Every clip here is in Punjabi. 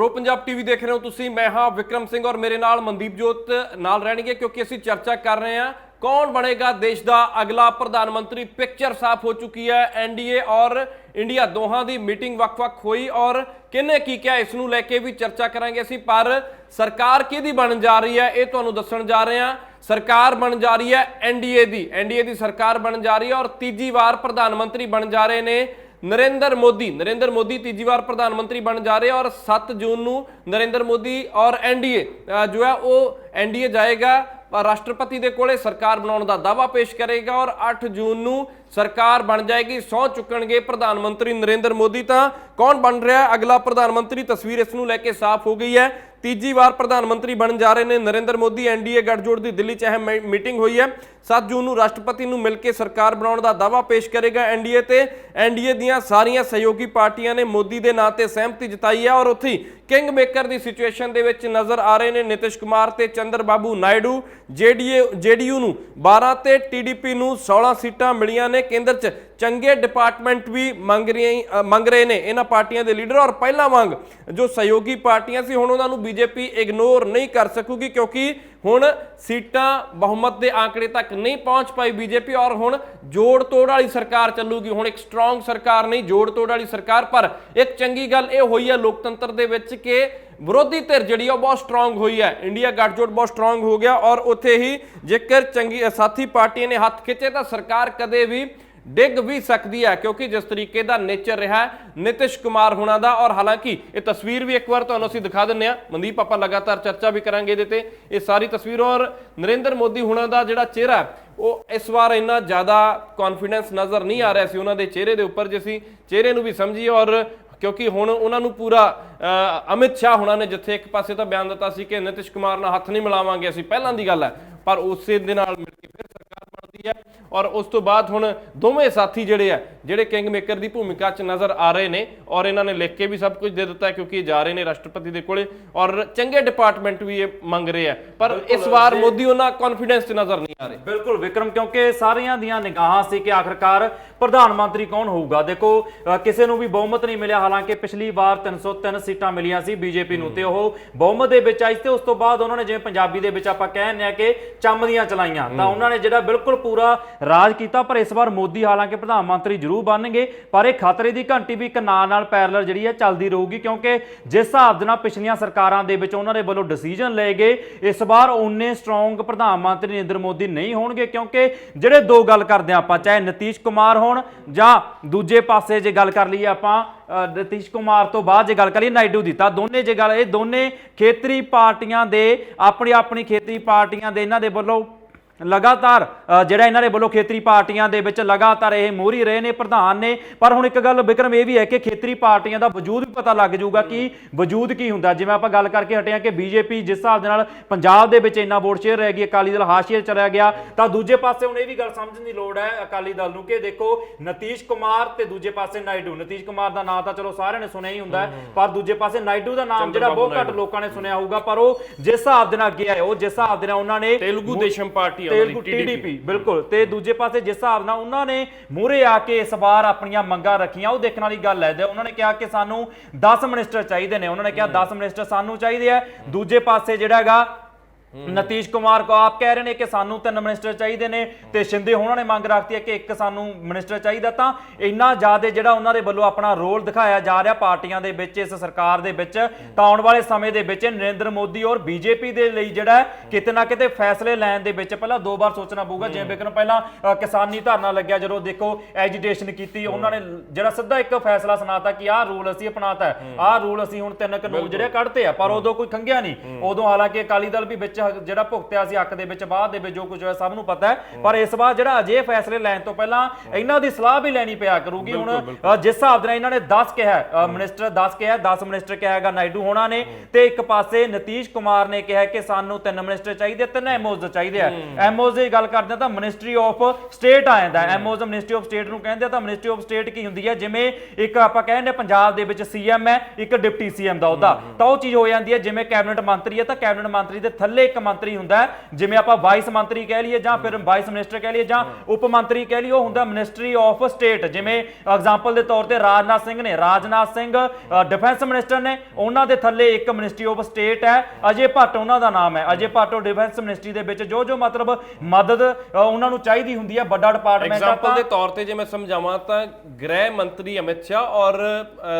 ਪ੍ਰੋ ਪੰਜਾਬ ਟੀਵੀ ਦੇਖ ਰਹੇ ਹੋ ਤੁਸੀਂ। ਮੈਂ ਹਾਂ ਵਿਕਰਮ ਸਿੰਘ ਔਰ ਮੇਰੇ ਨਾਲ ਮਨਦੀਪ ਜੋਤ ਨਾਲ ਰਹਿਣਗੇ ਕਿਉਂਕਿ ਅਸੀਂ ਚਰਚਾ ਕਰ ਰਹੇ ਹਾਂ ਕੌਣ ਬਣੇਗਾ ਦੇਸ਼ ਦਾ ਅਗਲਾ ਪ੍ਰਧਾਨ ਮੰਤਰੀ। ਪਿਕਚਰ ਸਾਫ਼ ਹੋ ਚੁੱਕੀ ਹੈ ਐਨਡੀਏ ਔਰ ਇੰਡੀਆ ਦੋਹਾਂ ਦੀ ਮੀਟਿੰਗ ਵੱਖ-ਵੱਖ ਹੋਈ ਔਰ ਕਿਹਨੇ ਕੀ ਕਿਹਾ ਇਸ ਨੂੰ ਲੈ ਕੇ ਵੀ ਚਰਚਾ ਕਰਾਂਗੇ ਅਸੀਂ। ਪਰ ਸਰਕਾਰ ਕਿਹਦੀ ਬਣਨ ਜਾ ਰਹੀ ਹੈ ਇਹ ਤੁਹਾਨੂੰ ਦੱਸਣ ਜਾ ਰਹੇ ਹਾਂ। ਸਰਕਾਰ ਬਣ ਜਾ ਰਹੀ ਹੈ ਐਨਡੀਏ ਦੀ। ਐਨਡੀਏ ਦੀ ਸਰਕਾਰ ਬਣ ਜਾ ਰਹੀ ਹੈ ਔਰ ਤੀਜੀ ਵਾਰ ਪ੍ਰਧਾਨ ਮੰਤਰੀ ਬਣ ਜਾ ਰਹੇ ਨੇ। ਨਰਿੰਦਰ ਮੋਦੀ। ਨਰਿੰਦਰ ਮੋਦੀ ਤੀਜੀ ਵਾਰ ਪ੍ਰਧਾਨ ਮੰਤਰੀ ਬਣ ਜਾ ਰਹੇ ਔਰ 7 ਜੂਨ ਨੂੰ ਨਰਿੰਦਰ ਮੋਦੀ ਔਰ ਐਨਡੀਏ ਜੋ ਹੈ ਉਹ ਐਨਡੀਏ ਜਾਏਗਾ ਰਾਸ਼ਟਰਪਤੀ ਦੇ ਕੋਲੇ ਸਰਕਾਰ ਬਣਾਉਣ ਦਾ ਦਾਅਵਾ ਪੇਸ਼ ਕਰੇਗਾ ਔਰ 8 ਜੂਨ ਨੂੰ ਸਰਕਾਰ ਬਣ ਜਾਏਗੀ ਸੌ ਚੁੱਕਣਗੇ ਪ੍ਰਧਾਨ ਮੰਤਰੀ ਨਰਿੰਦਰ ਮੋਦੀ ਤਾਂ। ਕੌਣ ਬਣ ਰਿਹਾ? ਅਗਲਾ ਪ੍ਰਧਾਨ ਮੰਤਰੀ ਤਸਵੀਰ ਇਸ ਨੂੰ ਲੈ ਕੇ ਸਾਫ਼ ਹੋ ਗਈ ਹੈ। ਤੀਜੀ ਵਾਰ ਪ੍ਰਧਾਨ ਮੰਤਰੀ ਬਣਨ ਜਾ ਰਹੇ ਨੇ ਨਰਿੰਦਰ ਮੋਦੀ। ਐਨਡੀਏ ਗੱਠਜੋੜ ਦੀ ਦਿੱਲੀ 'ਚ ਅਹਿਮ ਮੀ- ਮੀਟਿੰਗ ਹੋਈ ਹੈ। 7 ਜੂਨ ਨੂੰ ਰਾਸ਼ਟਰਪਤੀ ਨੂੰ ਮਿਲ ਕੇ ਸਰਕਾਰ ਬਣਾਉਣ ਦਾ ਦਾਅਵਾ ਪੇਸ਼ ਕਰੇਗਾ ਐਨਡੀਏ ਤੇ। ਐਨਡੀਏ ਦੀਆਂ ਸਾਰੀਆਂ ਸਹਿਯੋਗੀ ਪਾਰਟੀਆਂ ਨੇ ਮੋਦੀ ਦੇ ਨਾਂ ਤੇ ਸਹਿਮਤੀ ਜਤਾਈ ਹੈ ਔਰ ਉੱਥੇ ਹੀ ਕਿੰਗ ਮੇਕਰ ਦੀ ਸਿਚੁਏਸ਼ਨ ਦੇ ਵਿੱਚ ਨਜ਼ਰ ਆ ਰਹੇ ਨੇ ਨਿਤਿਸ਼ ਕੁਮਾਰ ਤੇ ਚੰਦਰ ਬਾਬੂ ਨਾਇਡੂ। ਜੇਡੀਏ ਜੇਡੀਯੂ ਨੂੰ 12 ਤੇ ਟੀਡੀਪੀ ਨੂੰ 16 ਸੀਟਾਂ ਮਿਲੀਆਂ ਨੇ। ਕੇਂਦਰ 'ਚ ਚੰਗੇ ਡਿਪਾਰਟਮੈਂਟ ਵੀ ਮੰਗ ਰਹੀਆਂ ਮੰਗ ਰਹੇ ਨੇ। ਇਹਨਾਂ ਪਾਰਟੀਆਂ ਦੇ ਲੀਡਰ ਔਰ ਪਹਿਲਾ ਮੰਗ ਜੋ ਸਹਿਯੋਗੀ ਪਾਰਟੀਆਂ ਸੀ, ਹੁਣ ਉਹਨਾਂ ਨੂੰ ਬੀਜੇਪੀ ਇਗਨੋਰ ਨਹੀਂ ਕਰ ਸਕੂਗੀ ਕਿਉਂਕਿ ਹੁਣ ਸੀਟਾਂ ਬਹੁਮਤ ਦੇ ਆંકੜੇ ਤੱਕ ਨਹੀਂ ਪਹੁੰਚ ਪਾਈ ਬੀਜੇਪੀ ਔਰ ਹੁਣ ਜੋੜ ਤੋੜ ਵਾਲੀ ਸਰਕਾਰ ਚੱਲੂਗੀ। ਹੁਣ ਇੱਕ ਸਟਰੋਂਗ ਸਰਕਾਰ ਨਹੀਂ, ਜੋੜ ਤੋੜ ਵਾਲੀ ਸਰਕਾਰ, ਪਰ ਇੱਕ ਚੰਗੀ ਗੱਲ ਇਹ ਹੋਈ ਹੈ ਲੋਕਤੰਤਰ ਦੇ ਵਿੱਚ ਕਿ ਵਿਰੋਧੀ ਧਿਰ ਜਿਹੜੀ ਆ, ਉਹ ਬਹੁਤ ਸਟਰੋਂਗ ਹੋਈ ਹੈ। ਇੰਡੀਆ ਗੱਠਜੋੜ ਬਹੁਤ ਸਟਰੋਂਗ ਹੋ ਗਿਆ ਔਰ ਉੱਥੇ ਹੀ ਜੇਕਰ ਚੰਗੀ, ਸਾਥੀ ਪਾਰਟੀਆਂ ਨੇ ਹੱਥ ਖਿੱਚੇ ਤਾਂ ਸਰਕਾਰ ਕਦੇ ਵੀ ਡਿੱਗ ਵੀ ਸਕਦੀ ਹੈ ਕਿਉਂਕਿ ਜਿਸ ਤਰੀਕੇ ਦਾ ਨੇਚਰ ਰਿਹਾ ਨਿਤਿਸ਼ ਕੁਮਾਰ ਹੁਣਾਂ ਦਾ ਔਰ ਹਾਲਾਂਕਿ ਇਹ ਤਸਵੀਰ ਵੀ ਇੱਕ ਵਾਰ ਤੁਹਾਨੂੰ ਅਸੀਂ ਦਿਖਾ ਦਿੰਨੇ ਆ ਮਨਦੀਪ ਆਪਾਂ ਲਗਾਤਾਰ ਚਰਚਾ ਵੀ ਕਰਾਂਗੇ ਇਹਦੇ ਤੇ। ਇਹ ਸਾਰੀ ਤਸਵੀਰ ਔਰ ਨਰਿੰਦਰ ਮੋਦੀ ਹੁਣਾਂ ਦਾ ਜਿਹੜਾ ਚਿਹਰਾ ਉਹ ਇਸ ਵਾਰ ਇੰਨਾ ਜ਼ਿਆਦਾ ਕੌਨਫੀਡੈਂਸ ਨਜ਼ਰ ਨਹੀਂ ਆ ਰਿਹਾ ਸੀ ਉਹਨਾਂ ਦੇ ਚਿਹਰੇ ਦੇ ਉੱਪਰ ਜੇ ਅਸੀਂ ਚਿਹਰੇ ਨੂੰ ਵੀ ਸਮਝੀਏ ਔਰ ਕਿਉਂਕਿ ਹੁਣ ਉਹਨਾਂ ਨੂੰ ਪੂਰਾ ਅ, ਅਮਿਤ ਸ਼ਾਹ ਹੁਣਾਂ ਨੇ ਜਿੱਥੇ ਇੱਕ ਪਾਸੇ ਤਾਂ ਬਿਆਨ ਦਿੱਤਾ ਸੀ ਕਿ ਨਿਤਿਸ਼ ਕੁਮਾਰ ਨਾਲ ਹੱਥ ਨਹੀਂ ਮਿਲਾਵਾਂਗੇ ਅਸੀਂ ਪਹਿਲਾਂ ਦੀ ਗੱਲ ਹੈ। ਪਰ ਉਸੇ ਦੇ ਨਾਲ ਮਿਲ ਕੇ ਫਿਰ ਬਣਦੀ ਹੈ ਔਰ ਉਸ ਤੋਂ ਬਾਅਦ ਹੁਣ ਦੋਵੇਂ ਸਾਥੀ ਜਿਹੜੇ ਆ ਜਿਹੜੇ ਕਿੰਗ ਮੇਕਰ ਦੀ ਭੂਮਿਕਾ 'ਚ ਨਜ਼ਰ ਆ ਰਹੇ ਨੇ ਔਰ ਇਹਨਾਂ ਨੇ ਲਿਖ ਕੇ ਵੀ ਸਭ ਕੁਝ ਦੇ ਦਿੱਤਾ ਕਿਉਂਕਿ ਇਹ ਜਾ ਰਹੇ ਨੇ ਰਾਸ਼ਟਰਪਤੀ ਦੇ ਕੋਲੇ ਔਰ ਚੰਗੇ ਡਿਪਾਰਟਮੈਂਟ ਵੀ ਇਹ ਮੰਗ ਰਹੇ ਆ। ਪਰ ਇਸ ਵਾਰ ਮੋਦੀ ਉਹਨਾਂ ਕੌਨਫੀਡੈਂਸ 'ਚ ਨਜ਼ਰ ਨਹੀਂ ਆ ਰਹੇ। ਬਿਲਕੁਲ ਵਿਕਰਮ ਕਿਉਂਕਿ ਸਾਰਿਆਂ ਦੀਆਂ ਨਿਗਾਹਾਂ ਸੀ ਕਿ ਆਖਰਕਾਰ ਪ੍ਰਧਾਨ ਮੰਤਰੀ ਕੌਣ ਹੋਊਗਾ। ਦੇਖੋ ਕਿਸੇ ਨੂੰ ਵੀ ਬਹੁਮਤ ਨਹੀਂ ਮਿਲਿਆ। ਹਾਲਾਂਕਿ ਪਿਛਲੀ ਵਾਰ 303 ਸੀਟਾਂ ਮਿਲੀਆਂ ਸੀ ਬੀਜੇਪੀ ਨੂੰ ਤੇ ਉਹ ਬਹੁਮਤ ਦੇ ਵਿੱਚ ਆਈ ਤੇ ਉਸ ਤੋਂ ਬਾਅਦ ਉਹਨਾਂ ਨੇ ਜਿਵੇਂ ਪੰਜਾਬੀ ਦੇ ਵਿੱਚ ਆਪਾਂ ਕਹਿੰਦੇ ਆ ਕਿ ਚੰਮ ਦੀਆਂ ਚਲਾਈਆਂ ਤਾਂ ਉਹਨਾਂ ਨੇ ਜਿਹੜਾ ਬਿਲਕੁਲ ਪੂਰਾ ਰਾਜ ਕੀਤਾ, ਪਰ ਇਸ ਵਾਰ ਮੋਦੀ ਹਾਲਾਂਕਿ ਪ੍ਰਧਾਨ ਮੰਤਰੀ ਜ਼ਰੂਰ ਬਣਨਗੇ, ਪਰ ਇਹ ਖਤਰੇ ਦੀ ਘੰਟੀ ਵੀ ਇੱਕ ਨਾਲ ਨਾਲ ਪੈਰਲਲ ਜਿਹੜੀ ਹੈ ਚੱਲਦੀ ਰਹੂਗੀ, ਕਿਉਂਕਿ ਜਿਸ ਹਿਸਾਬ ਦੇ ਨਾਲ ਪਿਛਲੀਆਂ ਸਰਕਾਰਾਂ ਦੇ ਵਿੱਚ ਉਹਨਾਂ ਦੇ ਵੱਲੋਂ ਡਿਸੀਜਨ ਲਏ ਗਏ, ਇਸ ਵਾਰ ਉਹਨੇ ਸਟਰੋਂਗ ਪ੍ਰਧਾਨ ਮੰਤਰੀ ਨਰਿੰਦਰ ਮੋਦੀ ਨਹੀਂ ਹੋਣਗੇ, ਕਿਉਂਕਿ ਜਿਹੜੇ ਦੋ ਗੱਲ ਕਰਦੇ ਆ ਆਪਾਂ, ਚਾਹੇ ਨਤੀਸ਼ ਕੁਮਾਰ ਹੋਣ ਜਾਂ ਦੂਜੇ ਪਾਸੇ ਜੇ ਗੱਲ ਕਰ ਲਈਏ ਆਪਾਂ ਨਤੀਸ਼ ਕੁਮਾਰ ਤੋਂ ਬਾਅਦ ਜੇ ਗੱਲ ਕਰੀਏ ਨਾਇਡੂ ਦੀ, ਤਾਂ ਦੋਨੇ ਜੇ ਗੱਲ, ਇਹ ਦੋਨੇ ਖੇਤਰੀ ਪਾਰਟੀਆਂ ਦੇ ਆਪਣੀ ਆਪਣੀ ਖੇਤਰੀ ਪਾਰਟੀਆਂ ਦੇ ਇਹਨਾਂ ਦੇ ਵੱਲੋਂ ਲਗਾਤਾਰ ਜਿਹੜਾ ਇਹਨਾਂ ਦੇ ਵੱਲੋਂ ਖੇਤਰੀ ਪਾਰਟੀਆਂ ਦੇ ਵਿੱਚ ਲਗਾਤਾਰ ਇਹ ਮੋਹਰੀ ਰਹੇ ਨੇ ਪ੍ਰਧਾਨ ਨੇ। ਪਰ ਹੁਣ ਇੱਕ ਗੱਲ ਵਿਕਰਮ ਇਹ ਵੀ ਹੈ ਕਿ ਖੇਤਰੀ ਪਾਰਟੀਆਂ ਦਾ ਵਜੂਦ ਵੀ ਪਤਾ ਲੱਗ ਜਾਊਗਾ ਕਿ ਵਜੂਦ ਕੀ ਹੁੰਦਾ। ਜਿਵੇਂ ਆਪਾਂ ਗੱਲ ਕਰਕੇ ਹਟੇ ਹਾਂ ਕਿ ਬੀਜੇਪੀ ਜਿਸ ਹਿਸਾਬ ਦੇ ਨਾਲ ਪੰਜਾਬ ਦੇ ਵਿੱਚ ਇੰਨਾ ਵੋਟ ਸ਼ੇਅਰ ਰਹਿ ਗਈ ਅਕਾਲੀ ਦਲ ਹਾਸ਼ੀਏ ਚਲਾ ਗਿਆ। ਤਾਂ ਦੂਜੇ ਪਾਸੇ ਹੁਣ ਇਹ ਵੀ ਗੱਲ ਸਮਝਣ ਦੀ ਲੋੜ ਹੈ ਅਕਾਲੀ ਦਲ ਨੂੰ ਕਿ ਦੇਖੋ ਨਤੀਸ਼ ਕੁਮਾਰ ਤੇ ਦੂਜੇ ਪਾਸੇ ਨਾਇਡੂ। ਨਤੀਸ਼ ਕੁਮਾਰ ਦਾ ਨਾਮ ਤਾਂ ਚਲੋ ਸਾਰਿਆਂ ਨੇ ਸੁਣਿਆ ਹੀ ਹੁੰਦਾ ਹੈ, ਪਰ ਦੂਜੇ ਪਾਸੇ ਨਾਇਡੂ ਦਾ ਨਾਮ ਜਿਹੜਾ ਬਹੁਤ ਘੱਟ ਲੋਕਾਂ ਨੇ ਸੁਣਿਆ ਹੋਊਗਾ ਪਰ ਉਹ ਜਿਸ ਹਿਸਾਬ ਦੇ ਨਾਲ ਅੱਗੇ ਆਏ ਉਹ ਜਿਸ ਹਿਸਾਬ ਦੇ ਨਾਲ ਉਹਨਾਂ ਨੇ ਤੇਲਗੂ ਦੇਸ਼ਮ ਪਾਰਟੀ ਤੇਲਗੂ ਟੀਡੀਪੀ ਬਿਲਕੁਲ। ਤੇ ਦੂਜੇ ਪਾਸੇ ਜਿਸ ਹਿਸਾਬ ਨਾਲ ਉਹਨਾਂ ਨੇ ਮੂਹਰੇ ਆ ਕੇ ਇਸ ਵਾਰ ਆਪਣੀਆਂ ਮੰਗਾਂ ਰੱਖੀਆਂ ਉਹ ਦੇਖਣ ਵਾਲੀ ਗੱਲ ਹੈ। ਤੇ ਉਹਨਾਂ ਨੇ ਕਿਹਾ ਕਿ ਸਾਨੂੰ 10 ਮਿਨਿਸਟਰ ਚਾਹੀਦੇ ਨੇ। ਉਹਨਾਂ ਨੇ ਕਿਹਾ 10 ਮਿਨਿਸਟਰ ਸਾਨੂੰ ਚਾਹੀਦੇ ਆ। ਦੂਜੇ ਪਾਸੇ ਜਿਹੜਾ ਹੈਗਾ ਨਤੀਸ਼ ਕੁਮਾਰ ਕੋ ਆਪ ਕਹਿ ਰਹੇ ਨੇ ਕਿ ਸਾਨੂੰ ਤਿੰਨ ਮਿਨਿਸਟਰ ਚਾਹੀਦੇ ਨੇ ਤੇ ਸ਼ਿੰਦੇ ਉਹਨਾਂ ਨੇ ਮੰਗ ਰੱਖਤੀ ਹੈ ਕਿ ਇੱਕ ਸਾਨੂੰ ਮਿਨਿਸਟਰ ਚਾਹੀਦਾ ਤਾਂ ਇੰਨਾ ਜ਼ਿਆਦਾ ਜਿਹੜਾ ਉਹਨਾਂ ਦੇ ਵੱਲੋਂ ਆਪਣਾ ਰੋਲ ਦਿਖਾਇਆ ਜਾ ਰਿਹਾ ਪਾਰਟੀਆਂ ਦੇ ਵਿੱਚ ਇਸ ਸਰਕਾਰ ਦੇ ਵਿੱਚ ਤਾਂ ਆਉਣ ਵਾਲੇ ਸਮੇਂ ਦੇ ਵਿੱਚ ਨਰਿੰਦਰ ਮੋਦੀ ਔਰ ਬੀਜੇਪੀ ਦੇ ਲਈ ਜਿਹੜਾ ਕਿਤੇ ਨਾ ਕਿਤੇ ਫੈਸਲੇ ਲੈਣ ਦੇ ਵਿੱਚ ਪਹਿਲਾਂ ਦੋ ਵਾਰ ਸੋਚਣਾ ਪਊਗਾ। ਜਿਵੇਂ ਬਿਕਨ ਪਹਿਲਾਂ ਕਿਸਾਨੀ ਧਰਨਾ ਲੱਗਿਆ ਜਦੋਂ ਦੇਖੋ ਐਜੀਟੇਸ਼ਨ ਕੀਤੀ ਉਹਨਾਂ ਨੇ ਜਿਹੜਾ ਸਿੱਧਾ ਇੱਕ ਫੈਸਲਾ ਸੁਣਾਤਾ ਕਿ ਆਹ ਰੂਲ ਅਸੀਂ ਅਪਣਾਤਾ ਆਹ ਰੂਲ ਅਸੀਂ ਹੁਣ ਤਿੰਨ ਕਾਨੂੰਨ ਜਿਹੜੇ ਕੱਢਤੇ ਆ ਪਰ ਉਦੋਂ ਕੋਈ ਖੰਗਿਆ ਨਹੀਂ। ਉਦੋਂ ਹਾਲਾਂਕਿ ਅਕਾਲੀ ਦਲ ਵੀ ਵਿੱਚ ਜਿਹੜਾ ਭੁਗਤਿਆ ਸੀ ਹੱਕ ਦੇ ਵਿੱਚ ਬਾਅਦ ਦੇ ਵਿੱਚ ਜੋ ਕੁਝ ਹੋਇਆ ਸਭ ਨੂੰ ਪਤਾ ਹੈ। ਪਰ ਇਸ ਵਾਰ ਜਿਹੜਾ ਅਜੇ ਫੈਸਲੇ ਲੈਣ ਤੋਂ ਪਹਿਲਾਂ ਇਹਨਾਂ ਦੀ ਸਲਾਹ ਵੀ ਲੈਣੀ ਪਿਆ ਕਰੂਗੀ। ਹੁਣ ਜਿਸ ਹਿਸਾਬ ਦੇ ਨਾਲ ਇਹਨਾਂ ਨੇ 10 ਕਿਹਾ ਮਿਨਿਸਟਰ 10 ਕਿਹਾ 10 ਮਿਨਿਸਟਰ ਕਿਹਾ ਹੈਗਾ ਨਾਇਡੂ ਹੋਣਾ ਨੇ ਤੇ ਇੱਕ ਪਾਸੇ ਨਤੀਸ਼ ਕੁਮਾਰ ਨੇ ਕਿਹਾ ਕਿ ਸਾਨੂੰ ਤਿੰਨ ਮਿਨਿਸਟਰ ਚਾਹੀਦੇ ਤਿੰਨ ਐਮਓਜ਼ ਚਾਹੀਦੇ ਆ। ਐਮਓਜ਼ ਦੀ ਗੱਲ ਕਰਦੇ ਤਾਂ ਮਿਨਿਸਟਰੀ ਆਫ ਸਟੇਟ ਆ ਜਾਂਦਾ ਐਮਓਜ਼ ਮਿਨਿਸਟਰੀ ਆਫ ਸਟੇਟ ਨੂੰ ਕਹਿੰਦੇ ਤਾਂ ਮਿਨਿਸਟਰੀ ਆਫ ਸਟੇਟ ਕੀ ਹੁੰਦੀ ਹੈ? ਜਿਵੇਂ ਇੱਕ ਆਪਾਂ ਕਹਿੰਦੇ ਪੰਜਾਬ ਦੇ ਵਿੱਚ ਸੀਐਮ ਹੈ ਇੱਕ ਡਿਪਟੀ ਸੀਐਮ ਦਾ ਉਹਦਾ ਤਾਂ ਉਹ ਚੀਜ਼ ਹੋ ਜਾਂਦੀ ਹੈ ਜਿਵੇਂ ਕੈਬਨਿਟ ਮੰਤਰੀ ਹੈ ਤਾਂ ਕੈਬਨਿਟ ਮੰਤਰੀ ਦੇ ਥੱਲੇ ਇੱਕ ਮੰਤਰੀ ਹੁੰਦਾ ਜਿਵੇਂ ਆਪਾਂ ਵਾਈਸ ਮੰਤਰੀ ਕਹਿ ਲਈਏ ਜਾਂ ਫਿਰ ਵਾਈਸ ਮਿਨਿਸਟਰ ਕਹਿ ਲਈਏ ਜਾਂ ਉਪ ਮੰਤਰੀ ਕਹਿ ਲਈਏ ਉਹ ਹੁੰਦਾ ਮਿਨਿਸਟਰੀ ਆਫ ਸਟੇਟ ਜਿਵੇਂ ਐਗਜ਼ਾਮਪਲ ਦੇ ਤੌਰ ਤੇ ਰਾਜਨਾਥ ਸਿੰਘ ਨੇ। ਰਾਜਨਾਥ ਸਿੰਘ ਡਿਫੈਂਸ ਮਿਨਿਸਟਰ ਨੇ। ਉਹਨਾਂ ਦੇ ਥੱਲੇ ਇੱਕ ਮਿਨਿਸਟਰੀ ਆਫ ਸਟੇਟ ਹੈ। ਅਜੇ ਭੱਟ ਉਹਨਾਂ ਦਾ ਨਾਮ ਹੈ। ਅਜੇ ਭੱਟ ਉਹ ਡਿਫੈਂਸ ਮਿਨਿਸਟਰੀ ਦੇ ਵਿੱਚ ਜੋ ਜੋ ਮਤਲਬ ਮਦਦ ਉਹਨਾਂ ਨੂੰ ਚਾਹੀਦੀ ਹੁੰਦੀ ਹੈ ਵੱਡਾ ਡਿਪਾਰਟਮੈਂਟ ਐਗਜ਼ਾਮਪਲ ਦੇ ਤੌਰ ਤੇ ਜੇ ਮੈਂ ਸਮਝਾਵਾਂ ਤਾਂ ਗ੍ਰਹਿ ਮੰਤਰੀ ਅਮਿਤ ਸ਼ਾਹ ਔਰ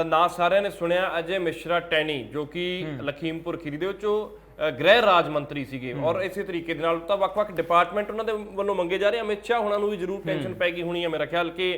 ਨਾਂ ਸਾਰਿਆਂ ਨੇ ਸੁਣਿਆ ਅਜੇ ਮਿਸ਼ਰਾ ਟੈਨੀ ਜੋ ਕਿ ਲਖੀਮਪੁਰ ਖੀਰੀ ਦੇ ਵਿੱਚੋਂ ਗ੍ਰਹਿ ਰਾਜ ਮੰਤਰੀ ਸੀਗੇ। ਔਰ ਇਸੇ ਤਰੀਕੇ ਦੇ ਨਾਲ ਤਾਂ ਵੱਖ-ਵੱਖ ਡਿਪਾਰਟਮੈਂਟ ਉਹਨਾਂ ਦੇ ਵੱਲੋਂ ਮੰਗੇ ਜਾ ਰਹੇ ਅਮਿਤ ਸ਼ਾਹ ਉਹਨਾਂ ਨੂੰ ਵੀ ਜ਼ਰੂਰ ਟੈਨਸ਼ਨ ਪੈ ਗਈ ਹੋਣੀ ਹੈ ਮੇਰਾ ਖਿਆਲ ਕਿ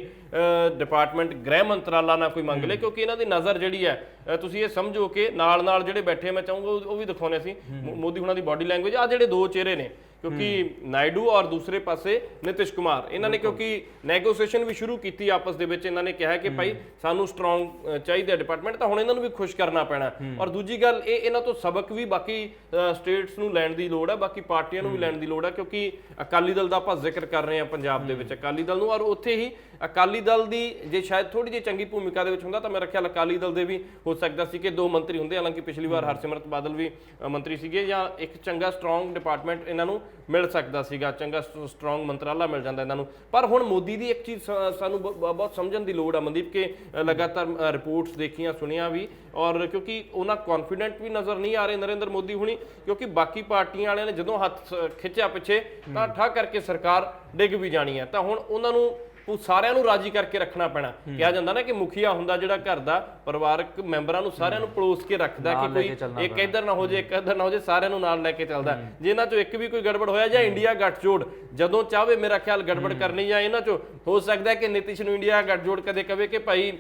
ਡਿਪਾਰਟਮੈਂਟ ਗ੍ਰਹਿ ਮੰਤਰਾਲਾ ਨਾ ਕੋਈ ਮੰਗ ਲੇ ਕਿਉਂਕਿ ਇਹਨਾਂ ਦੀ ਨਜ਼ਰ ਜਿਹੜੀ ਹੈ ਤੁਸੀਂ ਇਹ ਸਮਝੋ ਕਿ ਨਾਲ-ਨਾਲ ਜਿਹੜੇ ਬੈਠੇ ਮੈਂ ਚਾਹੂੰਗਾ ਉਹ ਵੀ ਦਿਖਾਉਣੇ ਸੀ ਮੋਦੀ ਹੁਣਾਂ ਦੀ ਬਾਡੀ ਲੈਂਗੁਏਜ ਆ ਜਿਹੜੇ ਦੋ ਚਿਹਰੇ ਨੇ ਕਿਉਂਕਿ ਨਾਇਡੂ ਔਰ ਦੂਸਰੇ ਪਾਸੇ ਨਿਤਿਸ਼ ਕੁਮਾਰ ਇਹਨਾਂ ਨੇ ਕਿਉਂਕਿ ਨੈਗੋਸੀਏਸ਼ਨ ਵੀ ਸ਼ੁਰੂ ਕੀਤੀ ਆਪਸ ਦੇ ਵਿੱਚ ਇਹਨਾਂ ਨੇ ਕਿਹਾ ਕਿ ਭਾਈ ਸਾਨੂੰ ਸਟਰੋਂਗ ਚਾਹੀਦਾ ਡਿਪਾਰਟਮੈਂਟ ਤਾਂ ਹੁਣ ਇਹਨਾਂ ਨੂੰ ਵੀ ਖੁਸ਼ ਕਰਨਾ ਪੈਣਾ। ਔਰ ਦੂਜੀ ਗੱਲ ਇਹ ਇਹਨਾਂ ਤੋਂ ਸਬਕ ਵੀ ਬਾਕੀ ਸਟੇਟਸ ਨੂੰ ਲੈਣ ਦੀ ਲੋੜ ਹੈ ਬਾਕੀ ਪਾਰਟੀਆਂ ਨੂੰ ਵੀ ਲੈਣ ਦੀ ਲੋੜ ਹੈ ਕਿਉਂਕਿ ਅਕਾਲੀ ਦਲ ਦਾ ਆਪਾਂ ਜ਼ਿਕਰ ਕਰ ਰਹੇ ਹਾਂ ਪੰਜਾਬ ਦੇ ਵਿੱਚ ਅਕਾਲੀ ਦਲ ਨੂੰ। ਔਰ ਉੱਥੇ ਹੀ ਅਕਾਲੀ ਦਲ ਦੀ ਜੇ ਸ਼ਾਇਦ ਥੋੜੀ ਜਿਹੀ ਚੰਗੀ ਭੂਮਿਕਾ ਦੇ ਵਿੱਚ ਹੁੰਦਾ ਤਾਂ ਮੇਰਾ ਖਿਆਲ ਅਕਾਲੀ ਦਲ ਦੇ ਵੀ ਹੋ ਸਕਦਾ ਸੀ ਕਿ ਦੋ ਮੰਤਰੀ ਹੁੰਦੇ ਹਾਲਾਂਕਿ ਪਿਛਲੀ ਵਾਰ ਹਰਸਿਮਰਤ ਬਾਦਲ ਵੀ ਮੰਤਰੀ ਸੀਗੇ ਜਾਂ ਇੱਕ ਚੰਗਾ ਸਟਰੋਂਗ ਡਿਪਾਰਟਮੈਂਟ ਇਹਨਾਂ ਨੂੰ ਮਿਲ ਸਕਦਾ ਸੀਗਾ ਚੰਗਾ ਸਟਰੋਂਗ ਮੰਤਰਾਲਾ ਮਿਲ ਜਾਂਦਾ ਇਹਨਾਂ ਨੂੰ। ਪਰ ਹੁਣ ਮੋਦੀ ਦੀ ਇੱਕ ਚੀਜ਼ ਸਾਨੂੰ ਬਹੁਤ ਸਮਝਣ ਦੀ ਲੋੜ ਆ ਮਨਦੀਪ ਕਿ ਲਗਾਤਾਰ ਰਿਪੋਰਟਸ ਦੇਖੀਆਂ ਸੁਣੀਆਂ ਵੀ ਔਰ ਕਿਉਂਕਿ ਉਹਨਾਂ ਕੌਨਫੀਡੈਂਟ ਵੀ ਨਜ਼ਰ ਨਹੀਂ ਆ ਰਹੇ ਨਰਿੰਦਰ ਮੋਦੀ ਹੁਣੀ ਕਿਉਂਕਿ ਬਾਕੀ ਪਾਰਟੀਆਂ ਵਾਲਿਆਂ ਨੇ ਜਦੋਂ ਹੱਥ ਖਿੱਚਿਆ ਪਿੱਛੇ ਤਾਂ ਠਾ ਕਰਕੇ ਸਰਕਾਰ ਡਿੱਗ ਵੀ ਜਾਣੀ ਹੈ। ਤਾਂ ਹੁਣ ਉਹਨਾਂ ਨੂੰ ਉਹ ਸਾਰਿਆਂ ਨੂੰ ਰਾਜੀ ਕਰਕੇ ਰੱਖਣਾ ਪੈਣਾ। ਕਿਹਾ ਜਾਂਦਾ ਨਾ ਕਿ ਮੁਖੀਆ ਹੁੰਦਾ ਜਿਹੜਾ ਘਰ ਦਾ ਪਰਿਵਾਰਕ ਮੈਂਬਰਾਂ ਨੂੰ ਸਾਰਿਆਂ ਨੂੰ ਪਲੋਸ ਕੇ ਰੱਖਦਾ ਕਿ ਕੋਈ ਇੱਕ ਇੱਧਰ ਨਾ ਹੋ ਜੇ ਇੱਕ ਇੱਧਰ ਨਾ ਹੋ ਜੇ ਸਾਰਿਆਂ ਨੂੰ ਨਾਲ ਲੈ ਕੇ ਚੱਲਦਾ। ਜੇ ਇਹਨਾਂ ਚੋਂ ਇੱਕ ਵੀ ਕੋਈ ਗੜਬੜ ਹੋਇਆ ਜਾਂ ਇੰਡੀਆ ਗੱਠਜੋੜ ਜਦੋਂ ਚਾਹਵੇ ਮੇਰਾ ਖਿਆਲ ਗੜਬੜ ਕਰਨੀ ਜਾਂ ਇਹਨਾਂ ਚੋਂ ਹੋ ਸਕਦਾ ਕਿ ਨਿਤਿਸ਼ ਨੂੰ ਇੰਡੀਆ ਗੱਠਜੋੜ ਕਦੇ ਕਵੇ ਕਿ ਭਾਈ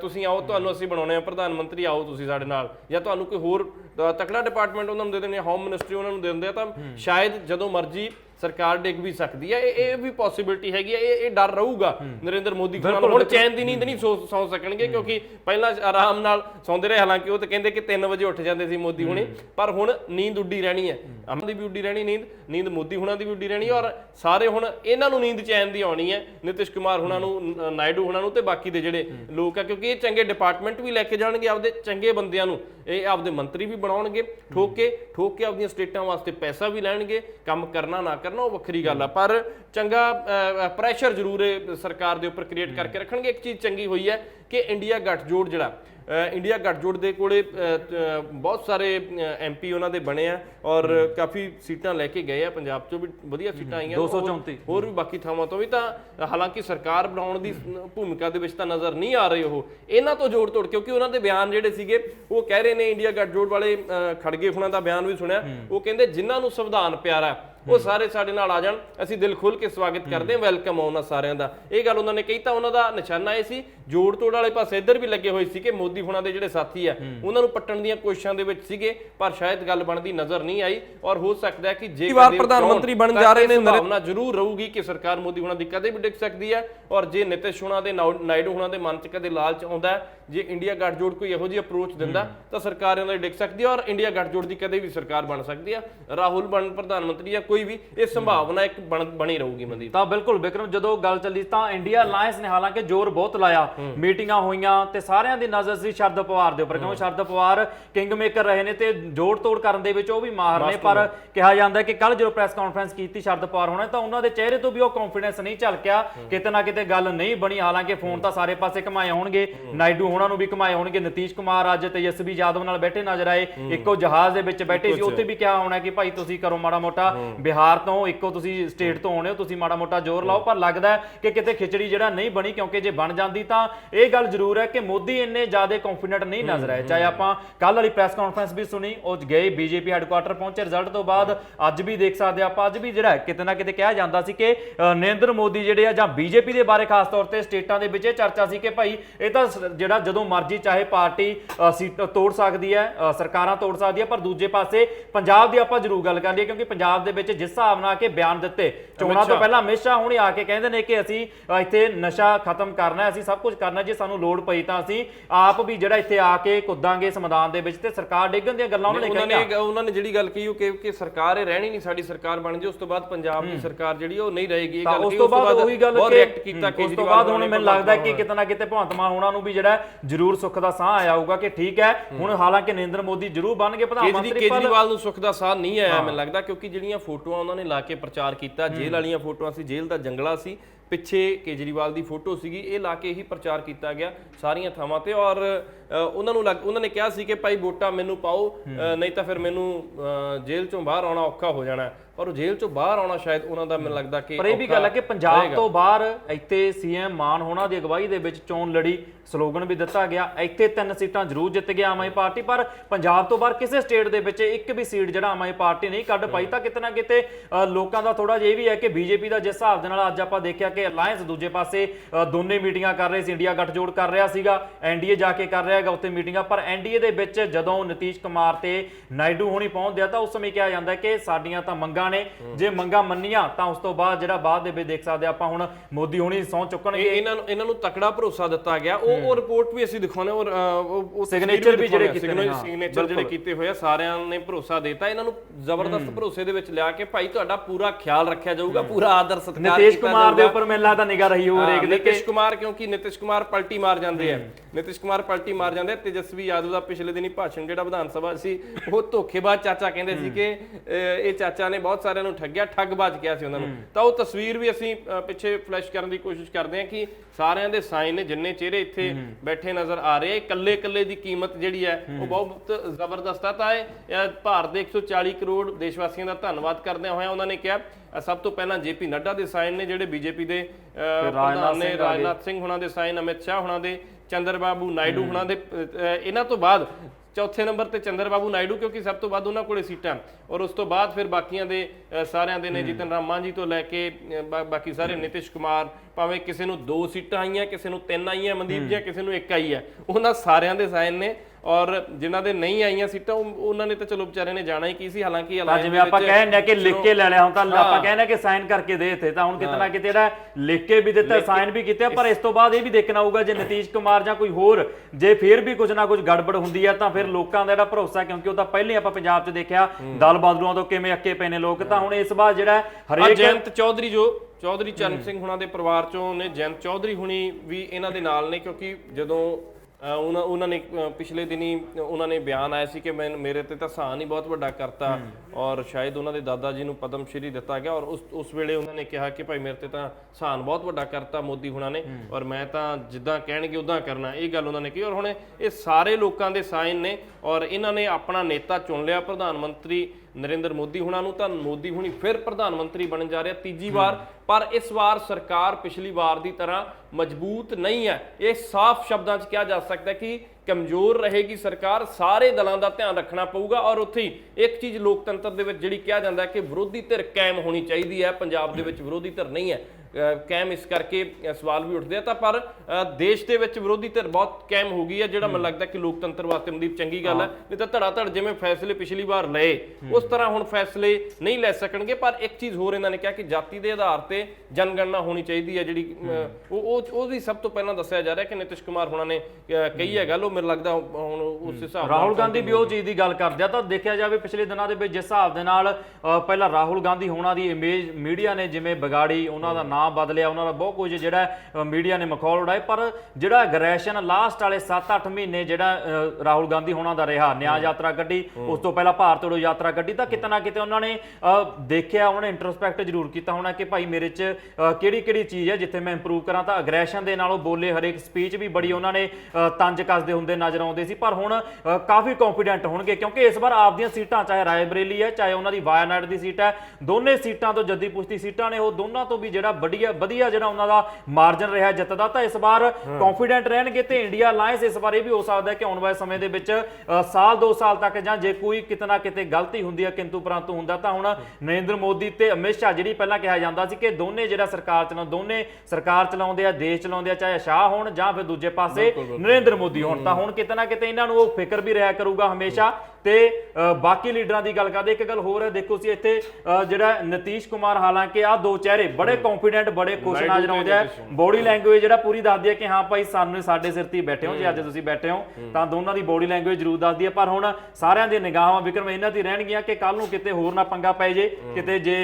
ਤੁਸੀਂ ਆਓ ਤੁਹਾਨੂੰ ਅਸੀਂ ਬਣਾਉਣੇ ਆ ਪ੍ਰਧਾਨ ਮੰਤਰੀ ਆਓ ਤੁਸੀਂ ਸਾਡੇ ਨਾਲ। ਜਾਂ ਤੁਹਾਨੂੰ ਕੋਈ ਹੋਰ ਤਕੜਾ ਡਿਪਾਰਟਮੈਂਟ ਉਹਨਾਂ ਨੂੰ ਦੇ ਦਿੰਦੇ ਆ ਹੋਮ ਮਿਨਿਸਟਰੀ ਉਹਨਾਂ ਨੂੰ ਦੇ ਦਿੰਦੇ ਆ ਤਾਂ ਸ਼ਾਇਦ ਜਦੋਂ ਮਰਜ਼ੀ ਸਰਕਾਰ ਡਿੱਗ ਵੀ ਸਕਦੀ ਹੈ। ਇਹ ਇਹ ਵੀ ਪੋਸਿਬਿਲਿਟੀ ਹੈਗੀ ਹੈ ਇਹ ਇਹ ਡਰ ਰਹੂਗਾ। ਨਰਿੰਦਰ ਮੋਦੀ ਕੋਲ ਹੁਣ ਚੈਨ ਦੀ ਨੀਂਦ ਨਹੀਂ ਸੌ ਸਕਣਗੇ ਕਿਉਂਕਿ ਪਹਿਲਾਂ ਆਰਾਮ ਨਾਲ ਸੌਂਦੇ ਰਹੇ ਹਾਲਾਂਕਿ ਉਹ ਤਾਂ ਕਹਿੰਦੇ ਕਿ 3 ਵਜੇ ਉੱਠ ਜਾਂਦੇ ਸੀ ਮੋਦੀ ਹੁਣੇ ਪਰ ਹੁਣ ਨੀਂਦ ਉੱਡੀ ਰਹਿਣੀ ਹੈ। ਅਮਨ ਦੀ ਵੀ ਉੱਡੀ ਰਹਿਣੀ ਨੀਂਦ ਨੀਂਦ ਮੋਦੀ ਹੁਣਾਂ ਦੀ ਵੀ ਉੱਡੀ ਰਹਿਣੀ ਔਰ ਸਾਰੇ ਹੁਣ ਇਹਨਾਂ ਨੂੰ ਨੀਂਦ ਚੈਨ ਦੀ ਆਉਣੀ ਹੈ। ਨਿਤਿਸ਼ ਕੁਮਾਰ ਹੁਣਾਂ ਨ- ਨਾਇਡੂ ਹੁਣਾਂ ਨੂੰ ਤੇ ਬਾਕੀ ਦੇ ਜਿਹੜੇ ਲੋਕ ਆ ਕਿਉਂਕਿ ਇਹ ਚੰਗੇ ਡਿਪਾਰਟਮੈਂਟ ਵੀ ਲੈ ਕੇ ਜਾਣਗੇ ਆਪਦੇ ਚੰਗੇ ਬੰਦਿਆਂ ਨੂੰ। ਇਹ ਆਪਦੇ ਮੰਤਰੀ ਵੀ ਬਣਾਉਣਗੇ, ਠੋਕ ਕੇ ਠੋਕ ਕੇ ਆਪਦੀਆਂ ਸਟੇਟਾਂ ਵਾਸਤੇ ਪੈਸਾ ਵੀ ਲੈਣਗੇ, ਕੰਮ ਕਰਨਾ ਨਾ ਕਰਨਾ, ਉਹ ਵੱਖਰੀ ਗੱਲ ਆ। ਪਰ ਚੰਗਾ ਪ੍ਰੈਸ਼ਰ ਜ਼ਰੂਰ ਇਹ ਸਰਕਾਰ ਦੇ ਉੱਪਰ ਕ੍ਰੀਏਟ ਕਰਕੇ ਰੱਖਣਗੇ। ਇੱਕ ਚੀਜ਼ ਚੰਗੀ ਹੋਈ ਹੈ ਕਿ ਇੰਡੀਆ ਗੱਠਜੋੜ ਜਿਹੜਾ ਇੰਡੀਆ ਗੱਠਜੋੜ ਦੇ ਕੋਲੇ ਬਹੁਤ ਸਾਰੇ ਐਮਪੀ ਉਹਨਾਂ ਦੇ ਬਣੇ ਆ ਔਰ ਕਾਫੀ ਸੀਟਾਂ ਲੈ ਕੇ ਗਏ ਆ ਪੰਜਾਬ ਚੋਂ ਵੀ ਵਧੀਆ ਸੀਟਾਂ ਆਈਆਂ। 234 ਹੋਰ ਵੀ ਬਾਕੀ ਥਾਵਾਂ ਤੋਂ ਵੀ ਤਾਂ ਹਾਲਾਂਕਿ ਸਰਕਾਰ ਬਣਾਉਣ ਦੀ ਭੂਮਿਕਾ ਦੇ ਵਿੱਚ ਤਾਂ ਨਜ਼ਰ ਨਹੀਂ ਆ ਰਹੇ ਉਹ। ਇਹਨਾਂ ਤੋਂ ਜੋੜ ਤੋੜ ਕਿਉਂਕਿ ਉਹਨਾਂ ਦੇ ਬਿਆਨ ਜਿਹੜੇ ਸੀਗੇ ਉਹ ਕਹਿ ਰਹੇ ਨੇ ਇੰਡੀਆ ਗੱਠਜੋੜ ਵਾਲੇ ਖੜਗੇ ਹੁਣਾਂ ਦਾ ਬਿਆਨ ਵੀ ਸੁਣਿਆ। ਉਹ ਕਹਿੰਦੇ ਜਿਨ੍ਹਾਂ ਨੂੰ ਸੰਵਿਧਾਨ ਪਿਆਰਾ ਉਹ ਸਾਰੇ ਸਾਡੇ ਨਾਲ ਆ ਜਾਣ। ਅਸੀਂ ਦਿਲ ਖੋਲ ਕੇ ਸਵਾਗਤ ਕਰਦੇ ਹਾਂ ਵੈਲਕਮ ਆ ਉਹਨਾਂ ਸਾਰਿਆਂ ਦਾ। ਇਹ ਗੱਲ ਉਹਨਾਂ ਨੇ ਕਹੀ ਤਾਂ ਉਹਨਾਂ ਦਾ ਨਿਸ਼ਾਨਾ ਇਹ ਸੀ ਜੋੜ ਤੋੜ ਵਾਲੇ ਪਾਸੇ ਇੱਧਰ ਵੀ ਲੱਗੇ ਹੋਏ ਸੀ ਕਿ ਮੋਦੀ ਹੁਣਾਂ ਦੇ ਜਿਹੜੇ ਸਾਥੀ ਆ ਉਹਨਾਂ ਨੂੰ ਪੱਟਣ ਦੀਆਂ ਕੋਸ਼ਿਸ਼ਾਂ ਦੇ ਵਿੱਚ ਸੀਗੇ ਪਰ ਸ਼ਾਇਦ ਗੱਲ ਬਣਦੀ ਨਜ਼ਰ ਨਹੀਂ ਆਈ ਔਰ ਹੋ ਸਕਦਾ ਹੈ ਕਿ ਜੇ ਵਾਰ ਪ੍ਰਧਾਨ ਮੰਤਰੀ ਬਣਨ ਤਾਂ ਜਾ ਰਹੇ ਨੇ ਸੰਭਾਵਨਾ ਜ਼ਰੂਰ ਰਹੂਗੀ ਕਿ ਸਰਕਾਰ ਮੋਦੀ ਹੁਣਾਂ ਦੀ ਕਦੇ ਵੀ ਡਿੱਗ ਸਕਦੀ ਹੈ ਔਰ ਜੇ ਨਿਤਿਸ਼ ਹੁਣਾਂ ਦੇ ਨਾਇਡੂ ਹੁਣਾਂ ਦੇ ਮਨ 'ਚ ਕਦੇ ਲਾਲਚ ਆਉਂਦਾ ਜੇ ਇੰਡੀਆ ਗੱਠਜੋੜ ਕੋਈ ਇਹੋ ਜਿਹੀ ਅਪਰੋਚ ਦਿੰਦਾ ਤਾਂ ਸਰਕਾਰ ਇਹਨਾਂ ਦੀ ਡਿੱਗ ਸਕਦੀ ਹੈ ਔਰ ਇੰਡੀਆ ਗੱਠਜੋੜ ਦੀ ਕਦੇ ਵੀ ਸਰਕਾਰ ਬਣ ਸਕਦੀ ਹੈ। ਰਾਹੁਲ ਬਣ ਪ੍ਰਧਾਨ ਮੰਤਰੀ ਜਾਂ ਕੋਈ ਵੀ ਇਹ ਸੰਭਾਵਨਾ ਇੱਕ ਬਣ- ਰਹੂਗੀ ਮਨਦੀਪ। ਤਾਂ ਬਿਲਕੁਲ ਵਿਕਰਮ ਜਦੋਂ ਗੱਲ ਚੱਲੀ ਤਾਂ ਇੰਡੀਆ ਅਲਾਈਅੰਸ ਨੇ ਹਾਲਾਂਕਿ ਜ਼ੋਰ ਬਹੁਤ ਲਾਇਆ। ਮੀਟਿੰਗਾਂ ਹੋਈਆਂ ਤੇ ਸਾਰਿਆਂ ਦੀ ਨਜ਼ਰ ਸੀ ਸ਼ਰਦ ਪਵਾਰ ਦੇ ਉੱਪਰ। ਕਿਉਂਕਿ ਸ਼ਰਦ ਪਵਾਰ ਕਿੰਗ ਮੇਕਰ ਰਹੇ ਨੇ ਤੇ ਜੋੜ ਤੋੜ ਕਰਨ ਦੇ ਵਿੱਚ ਉਹ ਵੀ ਮਾਹਰ ਨੇ। ਪਰ ਕਿਹਾ ਜਾਂਦਾ ਕਿ ਕੱਲ ਜਦੋਂ ਪ੍ਰੈਸ ਕਾਨਫਰੰਸ ਕੀਤੀ ਸ਼ਰਦ ਪਵਾਰ ਹੋਣਾ ਤਾਂ ਉਹਨਾਂ ਦੇ ਚਿਹਰੇ ਤੋਂ ਵੀ ਉਹ ਕੌਨਫੀਡੈਂਸ ਨਹੀਂ ਝਲਕਿਆ। ਕਿਤੇ ਨਾ ਕਿਤੇ ਗੱਲ ਨਹੀਂ ਬਣੀ। ਹਾਲਾਂਕਿ ਫੋਨ ਤਾਂ ਸਾਰੇ ਪਾਸੇ ਘਮਾਏ ਹੋਣਗੇ। ਨਾਇਡੂ ਹੋਣਾ ਨੂੰ ਵੀ ਘਮਾਏ ਹੋਣਗੇ। ਨਤੀਸ਼ ਕੁਮਾਰ ਅੱਜ ਤੇਜਸਵੀ ਯਾਦਵ ਨਾਲ ਬੈਠੇ ਨਜ਼ਰ ਆਏ। ਇੱਕੋ ਜਹਾਜ਼ ਦੇ ਵਿੱਚ ਬੈਠੇ ਸੀ। ਉੱਥੇ ਵੀ ਕਿਹਾ ਹੋਣਾ ਕਿ ਭਾਈ ਤੁਸੀਂ ਕਰੋ ਮਾੜਾ ਮੋਟਾ। ਬਿਹਾਰ ਤੋਂ ਇੱਕੋ ਤੁਸੀਂ ਸਟੇਟ ਤੋਂ ਆਉਣੇ ਹੋ ਤੁਸੀਂ ਮਾੜਾ ਮੋਟਾ ਜ਼ੋਰ ਲਾਓ ਪਰ ਲੱਗਦਾ ਹੈ ਕਿ ਕਿਤੇ ਖਿਚੜੀ ਜਿਹੜਾ ਨਹੀਂ ਬਣੀ ਕਿਉਂਕਿ ਜੇ ਬਣ ਜਾਂਦੀ ਤਾਂ ਇਹ ਗੱਲ ਜ਼ਰੂਰ ਹੈ ਕਿ ਮੋਦੀ ਇੰਨੇ ਜ਼ਿਆਦਾ ਕੌਨਫੀਡੈਂਟ ਨਹੀਂ ਨਜ਼ਰ ਆਏ। ਚਾਹੇ ਆਪਾਂ ਕੱਲ ਵਾਲੀ ਪ੍ਰੈਸ ਕਾਨਫਰੰਸ ਵੀ ਸੁਣੀ ਉਹ ਗਏ ਬੀਜੇਪੀ ਹੈੱਡਕੁਆਟਰ ਪਹੁੰਚੇ। ਰਿਜ਼ਲਟ ਤੋਂ ਬਾਅਦ ਅੱਜ ਵੀ ਦੇਖ ਸਕਦੇ ਆਪਾਂ ਅੱਜ ਵੀ ਜਿਹੜਾ ਕਿਤੇ ਨਾ ਕਿਤੇ ਕਿਹਾ ਜਾਂਦਾ ਸੀ ਕਿ ਨਰਿੰਦਰ ਮੋਦੀ ਜਿਹੜੇ ਆ ਜਾਂ ਬੀਜੇਪੀ ਦੇ ਬਾਰੇ ਖਾਸ ਤੌਰ ਤੇ ਸਟੇਟਾਂ ਦੇ ਵਿੱਚ ਇਹ ਚਰਚਾ ਸੀ ਕਿ ਭਾਈ ਇਹ ਤਾਂ ਜਿਹੜਾ ਜਦੋਂ ਮਰਜ਼ੀ ਚਾਹੇ ਪਾਰਟੀ ਤੋੜ ਸਕਦੀ ਹੈ ਸਰਕਾਰਾਂ ਤੋੜ ਸਕਦੀ ਹੈ ਪਰ ਦੂਜੇ ਪਾਸੇ ਪੰਜਾਬ ਦੀ ਆਪਾਂ ਜ਼ਰੂਰ ਗੱਲ ਕਰ ਲਈਏ ਕਿਉਂਕਿ ਪੰਜਾਬ ਦੇ ਵਿੱਚ ਵਿੱਚ ਜਿਸ ਹਿਸਾਬ ਨਾਲ ਕਿ ਬਿਆਨ ਦਿੱਤੇ। ਚੋਣਾਂ ਤੋਂ ਪਹਿਲਾਂ ਹਮੇਸ਼ਾ ਹੁਣੇ ਆ ਕੇ ਕਹਿੰਦੇ ਨੇ ਕਿ ਅਸੀਂ ਇੱਥੇ ਨਸ਼ਾ ਖਤਮ ਕਰਨਾ ਹੈ ਅਸੀਂ ਸਭ ਕੁਝ ਕਰਨਾ ਜੇ ਸਾਨੂੰ ਲੋੜ ਪਈ ਤਾਂ ਅਸੀਂ ਆਪ ਵੀ ਜਿਹੜਾ ਇੱਥੇ ਆ ਕੇ ਕੁੱਦਾਂਗੇ ਇਸ ਮੈਦਾਨ ਦੇ ਵਿੱਚ ਤੇ ਸਰਕਾਰ ਡੇਗਣ ਦੀਆਂ ਗੱਲਾਂ ਉਹਨਾਂ ਨੇ ਉਹਨਾਂ ਕਹੀਆਂ ਨੇ ਉਹਨਾਂ ਨੇ ਜਿਹੜੀ ਗੱਲ ਕਹੀ ਉਹ ਕਿ ਸਰਕਾਰ ਇਹ ਰਹਿਣੀ ਨਹੀਂ ਸਾਡੀ ਸਰਕਾਰ ਬਣ ਜੇ ਉਸ ਤੋਂ ਬਾਅਦ ਪੰਜਾਬ ਦੀ ਸਰਕਾਰ ਜਿਹੜੀ ਉਹ ਨਹੀਂ ਰਹੇਗੀ ਇਹ ਗੱਲ ਉਸ ਤੋਂ ਬਾਅਦ ਉਹੀ ਗੱਲ ਬਹੁਤ ਕੀਤਾ ਉਸ ਤੋਂ ਬਾਅਦ ਹੁਣ ਮੈਨੂੰ ਲੱਗਦਾ ਕਿ ਕਿਤੇ ਨਾ ਕਿਤੇ ਭਗਵੰਤ ਮਾਨ ਉਹਨਾਂ ਨੂੰ ਵੀ ਜਿਹੜਾ ਜ਼ਰੂਰ ਸੁੱਖ ਦਾ ਸਾਹ ਆਇਆ ਹੋਊਗਾ ਕਿ ਠੀਕ ਹੈ ਹੁਣ ਹਾਲਾਂਕਿ ਨਰਿੰਦਰ ਮੋਦੀ ਜ਼ਰੂਰ ਬਣਨਗੇ ਪ੍ਰਧਾਨ ਕੇਜਰੀ ਮੰਤਰੀ ਪਰ ਕੇਜਰੀਵਾਲ ਨੂੰ ਸੁੱਖ ਦਾ ਸਾਹ ਨਹੀਂ ਆਇਆ ਮੈਨੂੰ ਲੱਗਦਾ ਕਿਉਂਕਿ ਜਿਹੜੀਆਂ ਫੋਟੋਆਂ ਉਹਨਾਂ ਨੇ ਲਾ ਕੇ ਪ੍ਰਚਾਰ ਕੀਤਾ। ਜੇਲ੍ਹ ਵਾਲੀਆਂ ਫੋਟੋਆਂ ਸੀ ਜੇਲ੍ਹ ਦਾ ਜੰਗਲਾ ਸੀ। ਪਿੱਛੇ ਕੇਜਰੀਵਾਲ ਦੀ ਫੋਟੋ ਸੀਗੀ ਇਹ ਲਾ ਕੇ ਹੀ ਪ੍ਰਚਾਰ ਕੀਤਾ ਗਿਆ ਸਾਰੀਆਂ ਥਾਵਾਂ ਤੇ ਔਰ ਉਹਨਾਂ ਨੂੰ ਲੱਗ- ਉਹਨਾਂ ਨੇ ਕਿਹਾ ਸੀ ਕਿ ਭਾਈ ਵੋਟਾਂ ਮੈਨੂੰ ਪਾਓ ਨਹੀਂ ਤਾਂ ਫਿਰ ਮੈਨੂੰ ਜੇਲ੍ਹ ਚੋਂ ਬਾਹਰ ਆਉਣਾ ਔਖਾ ਹੋ ਜਾਣਾ। ਪਰ ਉਹ ਜੇਲ੍ਹ ਚੋਂ ਬਾਹਰ ਆਉਣਾ ਸ਼ਾਇਦ ਉਹਨਾਂ ਦਾ ਮੈਨੂੰ ਲੱਗਦਾ ਕਿ ਪਰ ਇਹ ਵੀ ਗੱਲ ਹੈ ਕਿ ਪੰਜਾਬ। ਤੋਂ ਬਾਹਰ ਇੱਥੇ ਸੀਐਮ ਮਾਨ ਹੋਣਾ ਦੀ ਅਗਵਾਈ ਦੇ ਵਿੱਚ ਚੋਣ ਲੜੀ ਸਲੋਗਨ ਵੀ ਦਿੱਤਾ ਗਿਆ। ਇੱਥੇ ਤਿੰਨ ਸੀਟਾਂ ਜ਼ਰੂਰ ਜਿੱਤ ਗਿਆ ਆਮ ਆਦਮੀ ਪਾਰਟੀ ਪਰ ਪੰਜਾਬ ਤੋਂ ਬਾਹਰ ਕਿਸੇ ਸਟੇਟ ਦੇ ਵਿੱਚ ਇੱਕ ਵੀ ਸੀਟ ਜਿਹੜਾ ਆਮ ਆਦਮੀ ਪਾਰਟੀ ਨਹੀਂ ਕੱਢ ਪਾਈ ਤਾਂ ਕਿਤੇ ਨਾ ਕਿਤੇ ਲੋਕਾਂ ਦਾ ਥੋੜਾ ਜਿਹਾ ਇਹ ਵੀ ਹੈ ਕਿ ਬੀਜੇਪੀ ਦਾ ਜਿਸ ਹਿਸਾਬ ਦੇ ਨਾਲ ਅੱਜ ਆਪਾਂ ਦੇਖਿਆ ਕਿ ਅਲਾਈਅੰਸ ਦੂਜੇ ਪਾਸੇ ਦੋਨੇ ਮੀਟਿੰਗਾਂ ਕਰ ਰਹੇ ਸੀ। ਇੰਡੀਆ ਗੱਠਜੋੜ ਕਰ ਰਿਹਾ ਸੀਗਾ ਐਨਡੀਏ ਜਾ ਕੇ ਕਰ ਰਿਹਾ ਹੈਗਾ ਉੱਥੇ ਮੀਟਿੰਗਾਂ। ਪਰ ਐਨਡੀਏ ਦੇ ਵਿੱਚ ਜਦੋਂ ਨਤੀਸ਼ ਕੁਮਾਰ ਤੇ ਨਾਇਡੂ ਹੋਣੀ ਪਹੁੰਚਦੇ ਆ ਤਾਂ ਉਸ ਸਮੇਂ ਕਿਹਾ ਜਾਂਦਾ ਕਿ ਸਾਡੀਆਂ ਤਾਂ ਮੰਗਾਂ ਨੇ। ਜੇ ਮੰਗਾਂ ਮੰਨੀਆਂ ਤਾਂ ਉਸ ਤੋਂ ਬਾਅਦ ਜਿਹੜਾ ਬਾਅਦ ਦੇ ਵਿੱਚ ਦੇਖ ਸਕਦੇ ਆਪਾਂ ਹੁਣ ਮੋਦੀ ਹੋਣੀ ਇਹ ਚੁੱਕਣਗੇ। ਇਹਨਾਂ ਨੂੰ ਇਹਨਾਂ ਨੂੰ ਤਕੜਾ ਭਰੋਸਾ ਦਿੱਤਾ ਗਿਆ। ਉਹ ਉਹ ਰਿਪੋਰਟ ਵੀ ਅਸੀਂ ਦਿਖਾਉਣੇ ਔਰ ਉਹ Signature ਵੀ ਜਿਹੜੇ ਕੀਤੇ ਨੇ, ਸਿਗਨੇਚਰ ਜਿਹੜੇ ਕੀਤੇ ਹੋਏ ਆ ਸਾਰਿਆਂ ਨੇ ਭਰੋਸਾ ਦਿੱਤਾ। ਇਹਨਾਂ ਨੂੰ ਜ਼ਬਰਦਸਤ ਭਰੋਸੇ ਦੇ ਵਿੱਚ ਲਿਆ ਕੇ ਭਾਈ ਤੁਹਾਡਾ ਪੂਰਾ ਖਿਆਲ ਰੱਖਿਆ ਜਾਊਗਾ ਪੂਰਾ ਆਦਰ ਸਤਿਕਾਰ ਨਿਤੇਸ਼ ਕੁਮਾਰ ਦੇ। ਉੱਪਰ ਮੈਨੂੰ ਲੱਗਦਾ ਨਿਗਾਹ ਰਹੀ ਹੋ ਰੇਕ ਦੀ ਨਿਤਿਸ਼ ਕੁਮਾਰ ਕਿਉਂਕਿ ਨਿਤਿਸ਼ ਕੁਮਾਰ ਪਲਟੀ ਮਾਰ ਜਾਂਦੇ ਆ। ਨਿਤਿਸ਼ ਕੁਮਾਰ ਪਲਟੀ ਮਾਰ ਜਾਂਦੇ ਤੇਜਸਵੀ ਯਾਦਵ ਦਾ ਪਿਛਲੇ ਦਿਨੀ ਭਾਸ਼ਣ ਜਿਹੜਾ ਵਿਧਾਨ ਸਭਾ ਸੀ ਉਹ ਧੋਖੇਬਾਜ਼ ਚਾਚਾ ਕਹਿੰਦੇ ਸੀ ਕਿ ਇਹ ਚਾਚਾ ਨੇ ਬਹੁਤ ਸਾਰਿਆਂ ਨੂੰ ਠੱਗਿਆ ਠੱਗਬਾਜ਼ ਕਿਹਾ ਸੀ ਉਹਨਾਂ ਨੂੰ। ਤਾਂ ਉਹ ਤਸਵੀਰ ਵੀ ਅਸੀਂ ਪਿੱਛੇ ਫਲੈਸ਼ ਕਰਨ ਦੀ ਕੋਸ਼ਿਸ਼ ਕਰਦੇ ਹਾਂ ਕਿ ਸਾਰਿਆਂ ਦੇ ਸਾਈਨ ਨੇ ਜਿੰਨੇ ਚਿਹਰੇ ਇੱਥੇ ਬੈਠੇ ਨਜ਼ਰ ਆ ਰਹੇ ਆ। ਇਕੱਲੇ ਇਕੱਲੇ ਦੀ ਕੀਮਤ ਜਿਹੜੀ ਹੈ ਉਹ ਬਹੁਤ ਜ਼ਬਰਦਸਤ ਹੈ ਤਾਂ ਇਹ ਭਾਰਤ ਦੇ 140 ਕਰੋੜ ਦੇਸ਼ ਵਾਸੀਆਂ ਦਾ ਧੰਨਵਾਦ ਕਰਦੇ ਹੋਇਆ ਉਹਨਾਂ ਨੇ ਕਿਹਾ ਸਭ ਤੋਂ ਪਹਿਲਾਂ ਜੇਪੀ ਨੱਡਾ ਦੇ ਸਾਈਨ ਨੇ ਜਿਹੜੇ ਬੀਜੇਪੀ ਦੇ ਪ੍ਰਧਾਨ ਨੇ ਰਾਜਨਾਥ ਸਿੰਘ ਹੁਣਾਂ ਦੇ ਸਾਈਨ ਅਮਿਤ ਸ਼ਾਹ ਹੁਣਾਂ ਦੇ ਚੰਦਰਬਾਬੂ ਨਾਇਡੂ ਹੁਣਾਂ ਦੇ ਇਹਨਾਂ ਤੋਂ ਬਾਅਦ ਚੌਥੇ ਨੰਬਰ ਤੇ ਚੰਦਰਬਾਬੂ ਨਾਇਡੂ ਕਿਉਂਕਿ ਸਭ ਤੋਂ ਵੱਧ ਉਹਨਾਂ ਕੋਲੇ ਸੀਟਾਂ। ਔਰ ਉਸ ਤੋਂ ਬਾਅਦ ਫਿਰ ਬਾਕੀਆਂ ਦੇ ਸਾਰਿਆਂ ਦੇ ਨੇ ਜਿਤਨ ਰਾਮ ਮਾਂਝੀ ਤੋਂ ਲੈ ਕੇ ਬਾਕੀ ਸਾਰੇ ਨਿਤਿਸ਼ ਕੁਮਾਰ ਭਾਵੇਂ ਕਿਸੇ ਨੂੰ ਦੋ ਸੀਟਾਂ ਆਈਆਂ ਕਿਸੇ ਨੂੰ ਤਿੰਨ ਆਈਆਂ ਮਨਦੀਪ ਜੀ ਕਿਸੇ ਨੂੰ ਇੱਕ ਆਈ ਹੈ ਉਹਨਾਂ ਸਾਰਿਆਂ ਦੇ ਸਾਈਨ ਨੇ। ਔਰ ਜਿਨ੍ਹਾਂ ਦੇ ਨਹੀਂ ਆਈਆਂ ਸੀਟਾਂ ਉਹ- ਉਹਨਾਂ ਨੇ ਤਾਂ ਚਲੋ ਵਿਚਾਰੇ ਨੇ ਜਾਣਾ ਹੀ ਕੀ ਸੀ ਹਾਲਾਂਕਿ ਤਾਂ alliance ਜਿਵੇਂ ਦੇ ਆਪਾਂ ਵਿੱਚ ਕਹਿੰਦੇ ਆ ਕਿ ਲਿਖ ਕੇ ਲੈ ਲਿਆ ਹੁਣ ਤਾਂ ਆਪਾਂ ਹਾਂ। ਕਹਿੰਦੇ ਆ ਕਿ ਸਾਈਨ ਕਰਕੇ ਦੇ ਦਿੱਤੇ ਤਾਂ ਹੁਣ ਕਿਤਨਾ ਕਿਤੇ ਜਿਹੜਾ ਲਿਖ ਕੇ ਵੀ ਦਿੱਤਾ ਸਾਈਨ ਵੀ ਕੀਤੇ ਆ, ਪਰ ਇਸ ਤੋਂ ਬਾਅਦ ਇਹ ਵੀ ਦੇਖਣਾ ਹੋਊਗਾ ਜੇ ਨਤੀਸ਼ ਕੁਮਾਰ ਜਾਂ ਕੋਈ ਹੋਰ ਜੇ ਫੇਰ ਵੀ ਕੁਝ ਨਾ ਕੁਝ ਗੜਬੜ ਹੁੰਦੀ ਆ ਤਾਂ ਫਿਰ ਲੋਕਾਂ ਦਾ ਜਿਹੜਾ ਭਰੋਸਾ ਕਿਉਂਕਿ ਉਹ ਤਾਂ ਪਹਿਲੇ ਆਪਾਂ ਪੰਜਾਬ 'ਚ ਦੇਖਿਆ ਦਲ ਬਦਲੂਆਂ ਤੋਂ ਕਿਵੇਂ ਅੱਕੇ ਪਏ ਨੇ ਲੋਕ ਤਾਂ ਹੁਣ ਇਸ ਵਾਰ ਜਿਹੜਾ ਆ ਹਰੇਕ ਜਯੰਤ ਚੌਧਰੀ ਜੋ ਚੌਧਰੀ ਚਰਨ ਸਿੰਘ ਹੁਣਾਂ ਦੇ ਪਰਿਵਾਰ ਚੋਂ ਨੇ ਜਯੰਤ ਚੌਧਰੀ ਹੁਣੀ ਵੀ ਇਹਨਾਂ ਦੇ ਨਾਲ ਨੇ ਕਿਉਂਕਿ ਜਦੋਂ ਉਹਨਾਂ ਉਹਨਾਂ ਨੇ ਪਿਛਲੇ ਦਿਨੀ ਉਹਨਾਂ ਨੇ ਬਿਆਨ ਆਇਆ ਸੀ ਕਿ ਮੈਂ ਮੇਰੇ ਤੇ ਤਾਂ ਸਾਨ ਹੀ ਬਹੁਤ ਵੱਡਾ ਕਰਤਾ ਔਰ ਸ਼ਾਇਦ ਉਹਨਾਂ ਦੇ ਦਾਦਾ ਜੀ ਨੂੰ ਪਦਮ ਸ਼੍ਰੀ ਦਿੱਤਾ ਗਿਆ ਔਰ ਉਸ ਉਸ ਵੇਲੇ ਉਹਨਾਂ ਨੇ ਕਿਹਾ ਕਿ ਭਾਈ ਮੇਰੇ ਤੇ ਤਾਂ ਸਾਨ ਬਹੁਤ ਵੱਡਾ ਕਰਤਾ ਮੋਦੀ ਹੁਣਾਂ ਨੇ ਔਰ ਮੈਂ ਤਾਂ ਜਿੱਦਾਂ ਕਹਿਣਗੇ ਉਦਾਂ ਕਰਨਾ ਇਹ ਗੱਲ ਉਹਨਾਂ ਨੇ ਕਹੀ ਔਰ ਹੁਣ ਇਹ ਸਾਰੇ ਲੋਕਾਂ ਦੇ ਸਾਈਨ ਨੇ ਔਰ ਇਹਨਾਂ ਨੇ ਆਪਣਾ ਨੇਤਾ ਚੁਣ ਲਿਆ ਪ੍ਰਧਾਨ ਮੰਤਰੀ ਨਰਿੰਦਰ ਮੋਦੀ ਹੁਣਾਂ ਨੂੰ ਤਾਂ ਮੋਦੀ ਹੁਣੀ ਫਿਰ ਪ੍ਰਧਾਨ ਮੰਤਰੀ ਬਣਨ ਜਾ ਰਿਹਾ ਤੀਜੀ ਵਾਰ। ਪਰ ਇਸ ਵਾਰ ਸਰਕਾਰ ਪਿਛਲੀ ਵਾਰ ਦੀ ਤਰ੍ਹਾਂ ਮਜ਼ਬੂਤ ਨਹੀਂ ਹੈ। ਇਹ ਸਾਫ਼ ਸ਼ਬਦਾਂ 'ਚ ਕਿਹਾ ਜਾ ਸਕਦਾ ਹੈ ਕਿ ਕਮਜ਼ੋਰ ਰਹੇਗੀ ਸਰਕਾਰ, ਸਾਰੇ ਦਲਾਂ ਦਾ ਧਿਆਨ ਰੱਖਣਾ ਪਊਗਾ ਔਰ ਉੱਥੇ ਹੀ ਇੱਕ ਚੀਜ਼ ਲੋਕਤੰਤਰ ਦੇ ਵਿੱਚ ਜਿਹੜੀ ਕਿਹਾ ਜਾਂਦਾ ਹੈ ਕਿ ਵਿਰੋਧੀ ਧਿਰ ਕਾਇਮ ਹੋਣੀ ਚਾਹੀਦੀ ਹੈ। ਪੰਜਾਬ ਦੇ ਵਿੱਚ ਵਿਰੋਧੀ ਧਿਰ ਨਹੀਂ ਹੈ। ਕਾਇਮ ਇਸ ਕਰਕੇ ਸਵਾਲ ਵੀ ਉੱਠਦੇ ਆ ਤਾਂ ਪਰ ਦੇਸ਼ ਦੇ ਵਿੱਚ ਵਿਰੋਧੀ ਧਿਰ ਬਹੁਤ ਕਾਇਮ ਹੋ ਗਈ ਹੈ ਜਿਹੜਾ ਮੈਨੂੰ ਲੱਗਦਾ ਕਿ ਲੋਕਤੰਤਰ ਵਾਸਤੇ ਮਨਦੀਪ ਚੰਗੀ ਗੱਲ ਹੈ। ਨਹੀਂ ਤਾਂ ਧੜਾ ਧੜ ਜਿਵੇਂ ਫੈਸਲੇ ਪਿਛਲੀ ਵਾਰ ਲਏ ਉਸ ਤਰ੍ਹਾਂ ਹੁਣ ਫੈਸਲੇ ਨਹੀਂ ਲੈ ਸਕਣਗੇ ਪਰ ਇੱਕ ਚੀਜ਼ ਹੋਰ ਇਹਨਾਂ ਨੇ ਕਿਹਾ ਕਿ ਜਾਤੀ ਦੇ ਆਧਾਰ ਤੇ ਜਨਗਣਨਾ ਹੋਣੀ ਚਾਹੀਦੀ ਹੈ ਜਿਹੜੀ ਉਹ ਉਹ ਉਹਦੀ ਸਭ ਤੋਂ ਪਹਿਲਾਂ ਦੱਸਿਆ ਜਾ ਰਿਹਾ ਕਿ ਨਿਤਿਸ਼ ਕੁਮਾਰ ਹੁਣਾਂ ਨੇ ਕਹੀ ਹੈ। ਗੱਲ ਉਹ ਮੈਨੂੰ ਲੱਗਦਾ ਹੁਣ ਉਸ ਹਿਸਾਬ ਰਾਹੁਲ ਗਾਂਧੀ ਵੀ ਉਹ ਚੀਜ਼ ਦੀ ਗੱਲ ਕਰਦੇ ਆ ਤਾਂ ਦੇਖਿਆ ਜਾਵੇ ਪਿਛਲੇ ਦਿਨਾਂ ਦੇ ਵਿੱਚ ਜਿਸ ਹਿਸਾਬ ਦੇ ਨਾਲ ਪਹਿਲਾਂ ਰਾਹੁਲ ਗਾਂਧੀ ਹੋਣਾ ਦੀ ਇਮੇਜ ਮੀਡੀਆ ਨੇ ਜਿਵੇਂ ਵਿਗਾੜੀ ਉਹਨਾਂ ਦਾ ਨਾਮ ਬਦਲਿਆ ਉਹਨਾਂ ਦਾ ਬਹੁਤ ਕੁਝ ਜਿਹੜਾ ਮੀਡੀਆ ਨੇ ਮਖੌਲ ਉਡਾਏ ਪਰ ਜਿਹੜਾ ਅਗਰੈਸ਼ਨ ਲਾਸਟ ਵਾਲੇ 7-8 ਮਹੀਨੇ ਜਿਹੜਾ ਰਾਹੁਲ ਗਾਂਧੀ ਹੋਣਾ ਦਾ ਰਿਹਾ ਨਿਆਂ ਯਾਤਰਾ ਕੱਢੀ ਉਸ ਤੋਂ ਪਹਿਲਾਂ ਭਾਰਤ ਉਡੋ ਯਾਤਰਾ ਕੱਢੀ ਤਾਂ ਕਿਤੇ ਨਾ ਕਿਤੇ ਉਹਨਾਂ ਨੇ ਦੇਖਿਆ ਉਹਨਾਂ ਨੇ ਇੰਟਰੋਸਪੈਕਟ ਜ਼ਰੂਰ ਕੀਤਾ ਹੋਣਾ ਕਿ ਭਾਈ ਮੇਰੇ 'ਚ ਕਿਹੜੀ ਕਿਹੜੀ ਚੀਜ਼ ਹੈ ਜਿੱਥੇ ਮੈਂ ਇੰਪਰੂਵ ਕਰਾਂ ਤਾਂ ਅਗਰੈਸ਼ਨ ਦੇ ਨਾਲ ਉਹ ਬੋਲੇ ਹਰੇਕ ਸਪੀਚ ਵੀ ਬੜੀ ਉਹਨਾਂ ਨੇ ਤੰਜ ਕੱਸਦੇ ਹੁੰਦੇ ਨਜ਼ਰ ਆਉਂਦੇ ਸੀ ਪਰ ਹੁਣ ਕਾਫੀ ਕੌਨਫੀਡੈਂਟ ਹੋਣਗੇ ਕਿਉਂਕਿ ਇਸ ਵਾਰ ਆਪਦੀਆਂ ਸੀਟਾਂ ਚਾਹੇ ਰਾਏਬਰੇਲੀ ਹੈ ਚਾਹੇ ਉਹਨਾਂ ਦੀ ਵਾਇਨਾਡ ਦੀ ਸੀਟ ਹੈ ਦੋਨੇ ਸੀਟਾਂ ਤੋਂ ਜੱਦੀ ਪੁਸ਼ਤੀ ਸੀਟਾਂ ਨੇ ਉਹ ਦੋਨਾਂ ਤੋਂ ਵੀ ਜਿਹੜਾ ਵਧੀਆ ਵਧੀਆ ਜਿਹੜਾ ਉਹਨਾਂ ਦਾ ਮਾਰਜਨ ਰਿਹਾ ਜਿੱਤ ਦਾ ਤਾਂ ਇਸ ਵਾਰ ਕੌਨਫੀਡੈਂਟ ਰਹਿਣਗੇ ਤੇ ਇੰਡੀਆ ਅਲਾਈਅੰਸ ਇਸ ਵਾਰ ਇਹ ਵੀ ਹੋ ਸਕਦਾ ਹੈ ਕਿ ਆਉਣ ਵਾਲੇ ਸਮੇਂ ਦੇ ਵਿੱਚ ਸਾਲ ਦੋ ਸਾਲ ਤੱਕ ਜਾਂ ਜੇ ਕੋਈ ਕਿਤਨਾ ਕਿਤੇ ਗਲਤੀ ਹੁੰਦੀ ਹੈ ਕਿੰਤੂ ਪਰੰਤੂ ਹੁੰਦਾ ਤਾਂ ਹੁਣ ਨਰਿੰਦਰ ਮੋਦੀ ਤੇ ਅਮਿਤ ਸ਼ਾਹ ਜਿਹੜੀ ਪਹਿਲਾਂ ਕਿਹਾ ਜਾਂਦਾ ਸੀ ਕਿ ਦੋਨੇ ਜਿਹੜਾ ਸਰਕਾਰ ਚਲਾਉਂ ਦੋਨੇ ਸਰਕਾਰ ਚਲਾਉਂਦੇ ਆ ਦੇਸ਼ ਚਲਾਉਂਦੇ ਆ ਚਾਹੇ ਸ਼ਾਹ ਹੋਣ ਜਾਂ ਫਿਰ ਦੂਜੇ ਪਾਸੇ ਨਰਿੰਦਰ ਮੋਦੀ ਹੋਣ ਤਾਂ ਹੁਣ ਕਿਤੇ ਨਾ ਕਿਤੇ ਇਹਨਾਂ ਨੂੰ ਉਹ ਫਿਕਰ ਵੀ ਰਿਹਾ ਕਰੂਗਾ ਹਮੇਸ਼ਾ। ਤੇ ਬਾਕੀ ਲੀਡਰਾਂ ਦੀ ਗੱਲ ਕਰਦੇ ਇੱਕ ਗੱਲ ਹੋਰ ਹੈ ਦੇਖੋ ਸੀ ਇੱਥੇ ਜਿਹੜਾ ਨਤੀਸ਼ ਕੁਮਾਰ ਹਾਲਾਂਕਿ ਆ ਦੋ ਚਿਹਰੇ ਬੜੇ ਕੌਨਫੀਡੈਂਟ ਬੜੇ ਖੁਸ਼ ਨਜ਼ਰ ਆਉਂਦੇ ਆ। ਬੋਡੀ ਲੈਂਗੁਏਜ ਜਿਹੜਾ ਪੂਰੀ ਦੱਸਦੀ ਹੈ ਕਿ ਹਾਂ ਭਾਈ ਸਾਨੂੰ ਸਾਡੇ ਸਿਰ ਤੇ ਬੈਠੇ ਹੋ ਜੇ ਅੱਜ ਤੁਸੀਂ ਬੈਠੇ ਹੋ ਤਾਂ ਦੋਨਾਂ ਦੀ ਬੋਡੀ ਲੈਂਗੁਏਜ ਜ਼ਰੂਰ ਦੱਸਦੀ ਹੈ। ਪਰ ਹੁਣ ਸਾਰਿਆਂ ਦੀ ਨਿਗਾਹਾਂ ਵਿਕਰਮ ਇਹਨਾਂ ਦੀ ਰਹਿਣਗੀਆਂ ਕਿ ਕੱਲ ਨੂੰ ਕਿਤੇ ਹੋਰ ਨਾ ਪੰਗਾ ਪੈ ਜੇ ਕਿਤੇ ਜੇ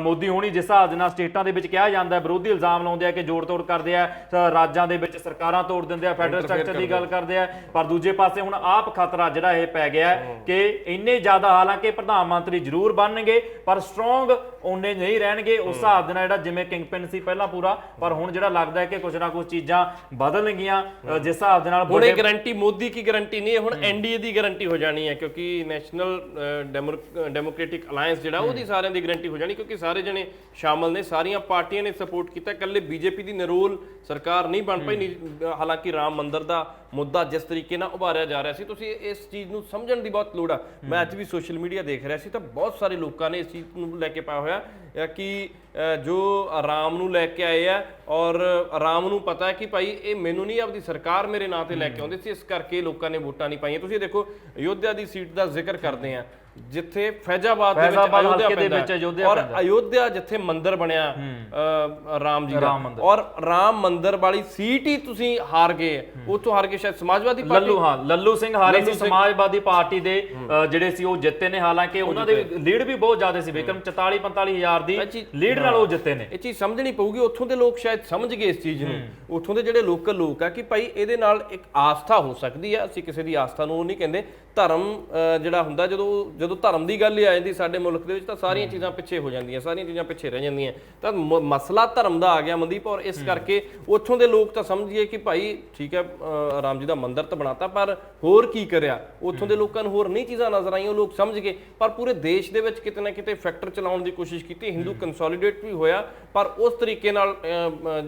ਮੋਦੀ ਹੋਣੀ ਜਿਸ ਹਿਸਾਬ ਦੇ ਨਾਲ ਸਟੇਟਾਂ ਦੇ ਵਿੱਚ ਕਿਹਾ ਜਾਂਦਾ ਹੈ ਵਿਰੋਧੀ ਇਲਜ਼ਾਮ ਲਾਉਂਦੇ ਆ ਕਿ ਜੋੜ ਤੋੜ ਕਰਦੇ ਆ ਰਾਜਾਂ ਦੇ ਵਿੱਚ ਸਰਕਾਰਾਂ ਤੋੜ ਦਿੰਦੇ ਆ ਫੈਡਰਲ ਸਟਰਕਚਰ ਦੀ ਗੱਲ ਕਰਦੇ ਆ ਪਰ ਦੂਜੇ ਪਾਸੇ ਹੁਣ ਆਪ ਖਤਰਾ ਜਿਹੜਾ ਇਹ ਪੈ ਗਿਆ ਕਿ ਇੰਨੇ ਜ਼ਿਆਦਾ ਹਾਲਾਂਕਿ ਪ੍ਰਧਾਨ ਮੰਤਰੀ ਜ਼ਰੂਰ ਬਣਨਗੇ ਪਰ ਸਟਰੋਂਗ ਉਹਨੇ ਨਹੀਂ ਰਹਿਣਗੇ। ਉਸ ਹਿਸਾਬ ਦੇ ਨਾਲ ਜਿਹੜਾ ਜਿਵੇਂ ਕਿੰਗਪਿਨ ਸੀ ਪਹਿਲਾਂ ਪੂਰਾ ਪਰ ਹੁਣ ਜਿਹੜਾ ਲੱਗਦਾ ਹੈ ਕਿ ਕੁਝ ਨਾ ਕੁਝ ਚੀਜ਼ਾਂ ਬਦਲਣਗੀਆਂ ਜਿਸ ਹਿਸਾਬ ਦੇ ਨਾਲ ਹੁਣ ਇਹ ਗਾਰੰਟੀ ਮੋਦੀ ਕੀ ਗਾਰੰਟੀ ਨਹੀਂ ਹੈ। ਹੁਣ ਐਨਡੀਏ ਦੀ ਗਾਰੰਟੀ ਹੋ ਜਾਣੀ ਹੈ ਕਿਉਂਕਿ ਨੈਸ਼ਨਲ ਡੈਮੋਕ੍ਰੈਟਿਕ ਅਲਾਈਅੰਸ ਜਿਹੜਾ ਉਹਦੀ ਸਾਰਿਆਂ ਦੀ ਗਾਰੰਟੀ ਹੋ ਜਾਣੀ ਕਿਉਂਕਿ ਸਾਰੇ ਜਣੇ ਸ਼ਾਮਲ ਨੇ ਸਾਰੀਆਂ ਪਾਰਟੀਆਂ ਨੇ ਸਪੋਰਟ ਕੀਤਾ। ਇਕੱਲੇ ਬੀਜੇਪੀ ਦੀ ਨਰੋਲ ਸਰਕਾਰ ਨਹੀਂ ਬਣ ਪਈ ਨਹੀਂ- ਹਾਲਾਂਕਿ ਰਾਮ ਮੰਦਿਰ ਦਾ ਮੁੱਦਾ ਜਿਸ ਤਰੀਕੇ ਨਾਲ ਉਭਾਰਿਆ ਜਾ ਰਿਹਾ ਸੀ ਤੁਸੀਂ ਇਸ ਚੀਜ਼ ਨੂੰ ਸਮਝਣ ਦੀ ਬਹੁਤ ਲੋੜ ਆ। ਮੈਂ ਅੱਜ ਵੀ ਸੋਸ਼ਲ ਮੀਡੀਆ ਦੇਖ ਰਿਹਾ ਸੀ ਤਾਂ ਬਹੁਤ ਸਾਰੇ ਲੋਕਾਂ ਨੇ ਇਸ ਚੀਜ਼ ਨੂੰ ਲੈ ਕੇ ਪਾਇਆ ਹੋਇਆ ਕਿ ਜੋ ਰਾਮ ਨੂੰ ਲੈ ਕੇ ਆਏ ਆ ਔਰ ਰਾਮ ਨੂੰ ਪਤਾ ਹੈ ਕਿ ਭਾਈ ਇਹ ਮੈਨੂੰ ਨਹੀਂ ਆਪਦੀ ਸਰਕਾਰ ਮੇਰੇ ਨਾਂ ਤੇ ਲੈ ਕੇ ਆਉਂਦੇ ਸੀ ਇਸ ਕਰਕੇ ਲੋਕਾਂ ਨੇ ਵੋਟਾਂ ਨਹੀਂ ਪਾਈਆਂ। ਤੁਸੀਂ ਦੇਖੋ ਅਯੋਧਿਆ ਦੀ ਸੀਟ ਦਾ ਜ਼ਿਕਰ ਕਰਦੇ ਆ ਜਿੱਥੇ ਫੈਜ਼ਾਬਾਦ ਦੇ ਵਿੱਚ ਅਯੋਧਿਆ ਪੈਂਦਾ ਵਿੱਚ ਹੈ। ਅਯੋਧਿਆ ਔਰ। ਅਯੋਧਿਆ ਜਿੱਥੇ ਮੰਦਿਰ ਬਣਿਆ ਰਾਮ ਜੀ ਦਾ। ਔਰ ਰਾਮ ਮੰਦਿਰ ਵਾਲੀ ਸੀਟ ਹੀ ਤੁਸੀਂ ਹਾਰ ਗਏ। ਉੱਥੋਂ ਹਾਰ ਕੇ ਸ਼ਾਇਦ ਸਮਾਜਵਾਦੀ ਪਾਰਟੀ ਲੱਲੂ ਹਾਂ ਲੱਲੂ ਸਿੰਘ ਹਾਰੇ ਸੀ। ਸਮਾਜਵਾਦੀ ਪਾਰਟੀ ਦੇ ਜਿਹੜੇ ਸੀ ਉਹ ਜਿੱਤੇ ਨੇ ਹਾਲਾਂਕਿ ਉਹਨਾਂ ਦੇ ਲੀਡ ਵੀ ਬਹੁਤ ਜ਼ਿਆਦਾ ਸੀ। ਵਿਕਰਮ 44 45 ਹਜ਼ਾਰ ਦੀ ਇਹ ਚੀਜ਼- ਲੀਡ ਨਾਲ ਉਹ ਜਿੱਤੇ ਨੇ। ਇਹ ਚੀਜ਼ ਸਮਝਣੀ ਪਊਗੀ ਉੱਥੋਂ ਦੇ ਲੋਕ ਸ਼ਾਇਦ ਸਮਝ ਗਏ ਇਸ ਚੀਜ਼ ਨੂੰ। ਉੱਥੋਂ ਦੇ ਜਿਹੜੇ ਲੋਕਲ ਲੋਕ ਆ ਕਿ ਭਾਈ ਇਹਦੇ ਨਾਲ ਇੱਕ ਆਸਥਾ ਹੋ ਸਕਦੀ ਆ ਅਸੀਂ ਕਿਸੇ ਦੀ ਆਸਥਾ ਨੂੰ ਉਹ ਨਹੀਂ ਕਹਿੰਦੇ। ਧਰਮ ਜਿਹੜਾ ਹੁੰਦਾ ਜਦੋਂ ਜਦੋਂ ਧਰਮ ਦੀ ਗੱਲ ਹੀ ਆ ਜਾਂਦੀ ਸਾਡੇ ਮੁਲਕ ਦੇ ਵਿੱਚ ਤਾਂ ਸਾਰੀਆਂ ਚੀਜ਼ਾਂ ਪਿੱਛੇ ਹੋ ਜਾਂਦੀਆਂ ਸਾਰੀਆਂ ਚੀਜ਼ਾਂ ਪਿੱਛੇ ਰਹਿ ਜਾਂਦੀਆਂ। ਤਾਂ ਮਸਲਾ ਧਰਮ ਦਾ ਆ ਗਿਆ ਮਨਦੀਪ ਔਰ ਇਸ ਕਰਕੇ ਉੱਥੋਂ ਦੇ ਲੋਕ ਤਾਂ ਸਮਝੀਏ ਕਿ ਭਾਈ ਠੀਕ ਹੈ ਰਾਮ ਜੀ ਦਾ ਮੰਦਿਰ ਤਾਂ ਬਣਾਤਾ ਪਰ ਹੋਰ ਕੀ ਕਰਿਆ? ਉੱਥੋਂ ਦੇ ਲੋਕਾਂ ਨੂੰ ਹੋਰ ਨਹੀਂ ਚੀਜ਼ਾਂ ਨਜ਼ਰ ਆਈਆਂ ਉਹ ਲੋਕ ਸਮਝ ਗਏ। ਪਰ ਪੂਰੇ ਦੇਸ਼ ਦੇ ਵਿੱਚ ਕਿਤੇ ਨਾ ਕਿਤੇ ਫੈਕਟਰ ਚਲਾਉਣ ਦੀ ਕੋਸ਼ਿਸ਼ ਕੀਤੀ ਹਿੰਦੂ ਕੰਸੋਲੀਡੇਟ ਵੀ ਹੋਇਆ ਪਰ ਉਸ ਤਰੀਕੇ ਨਾਲ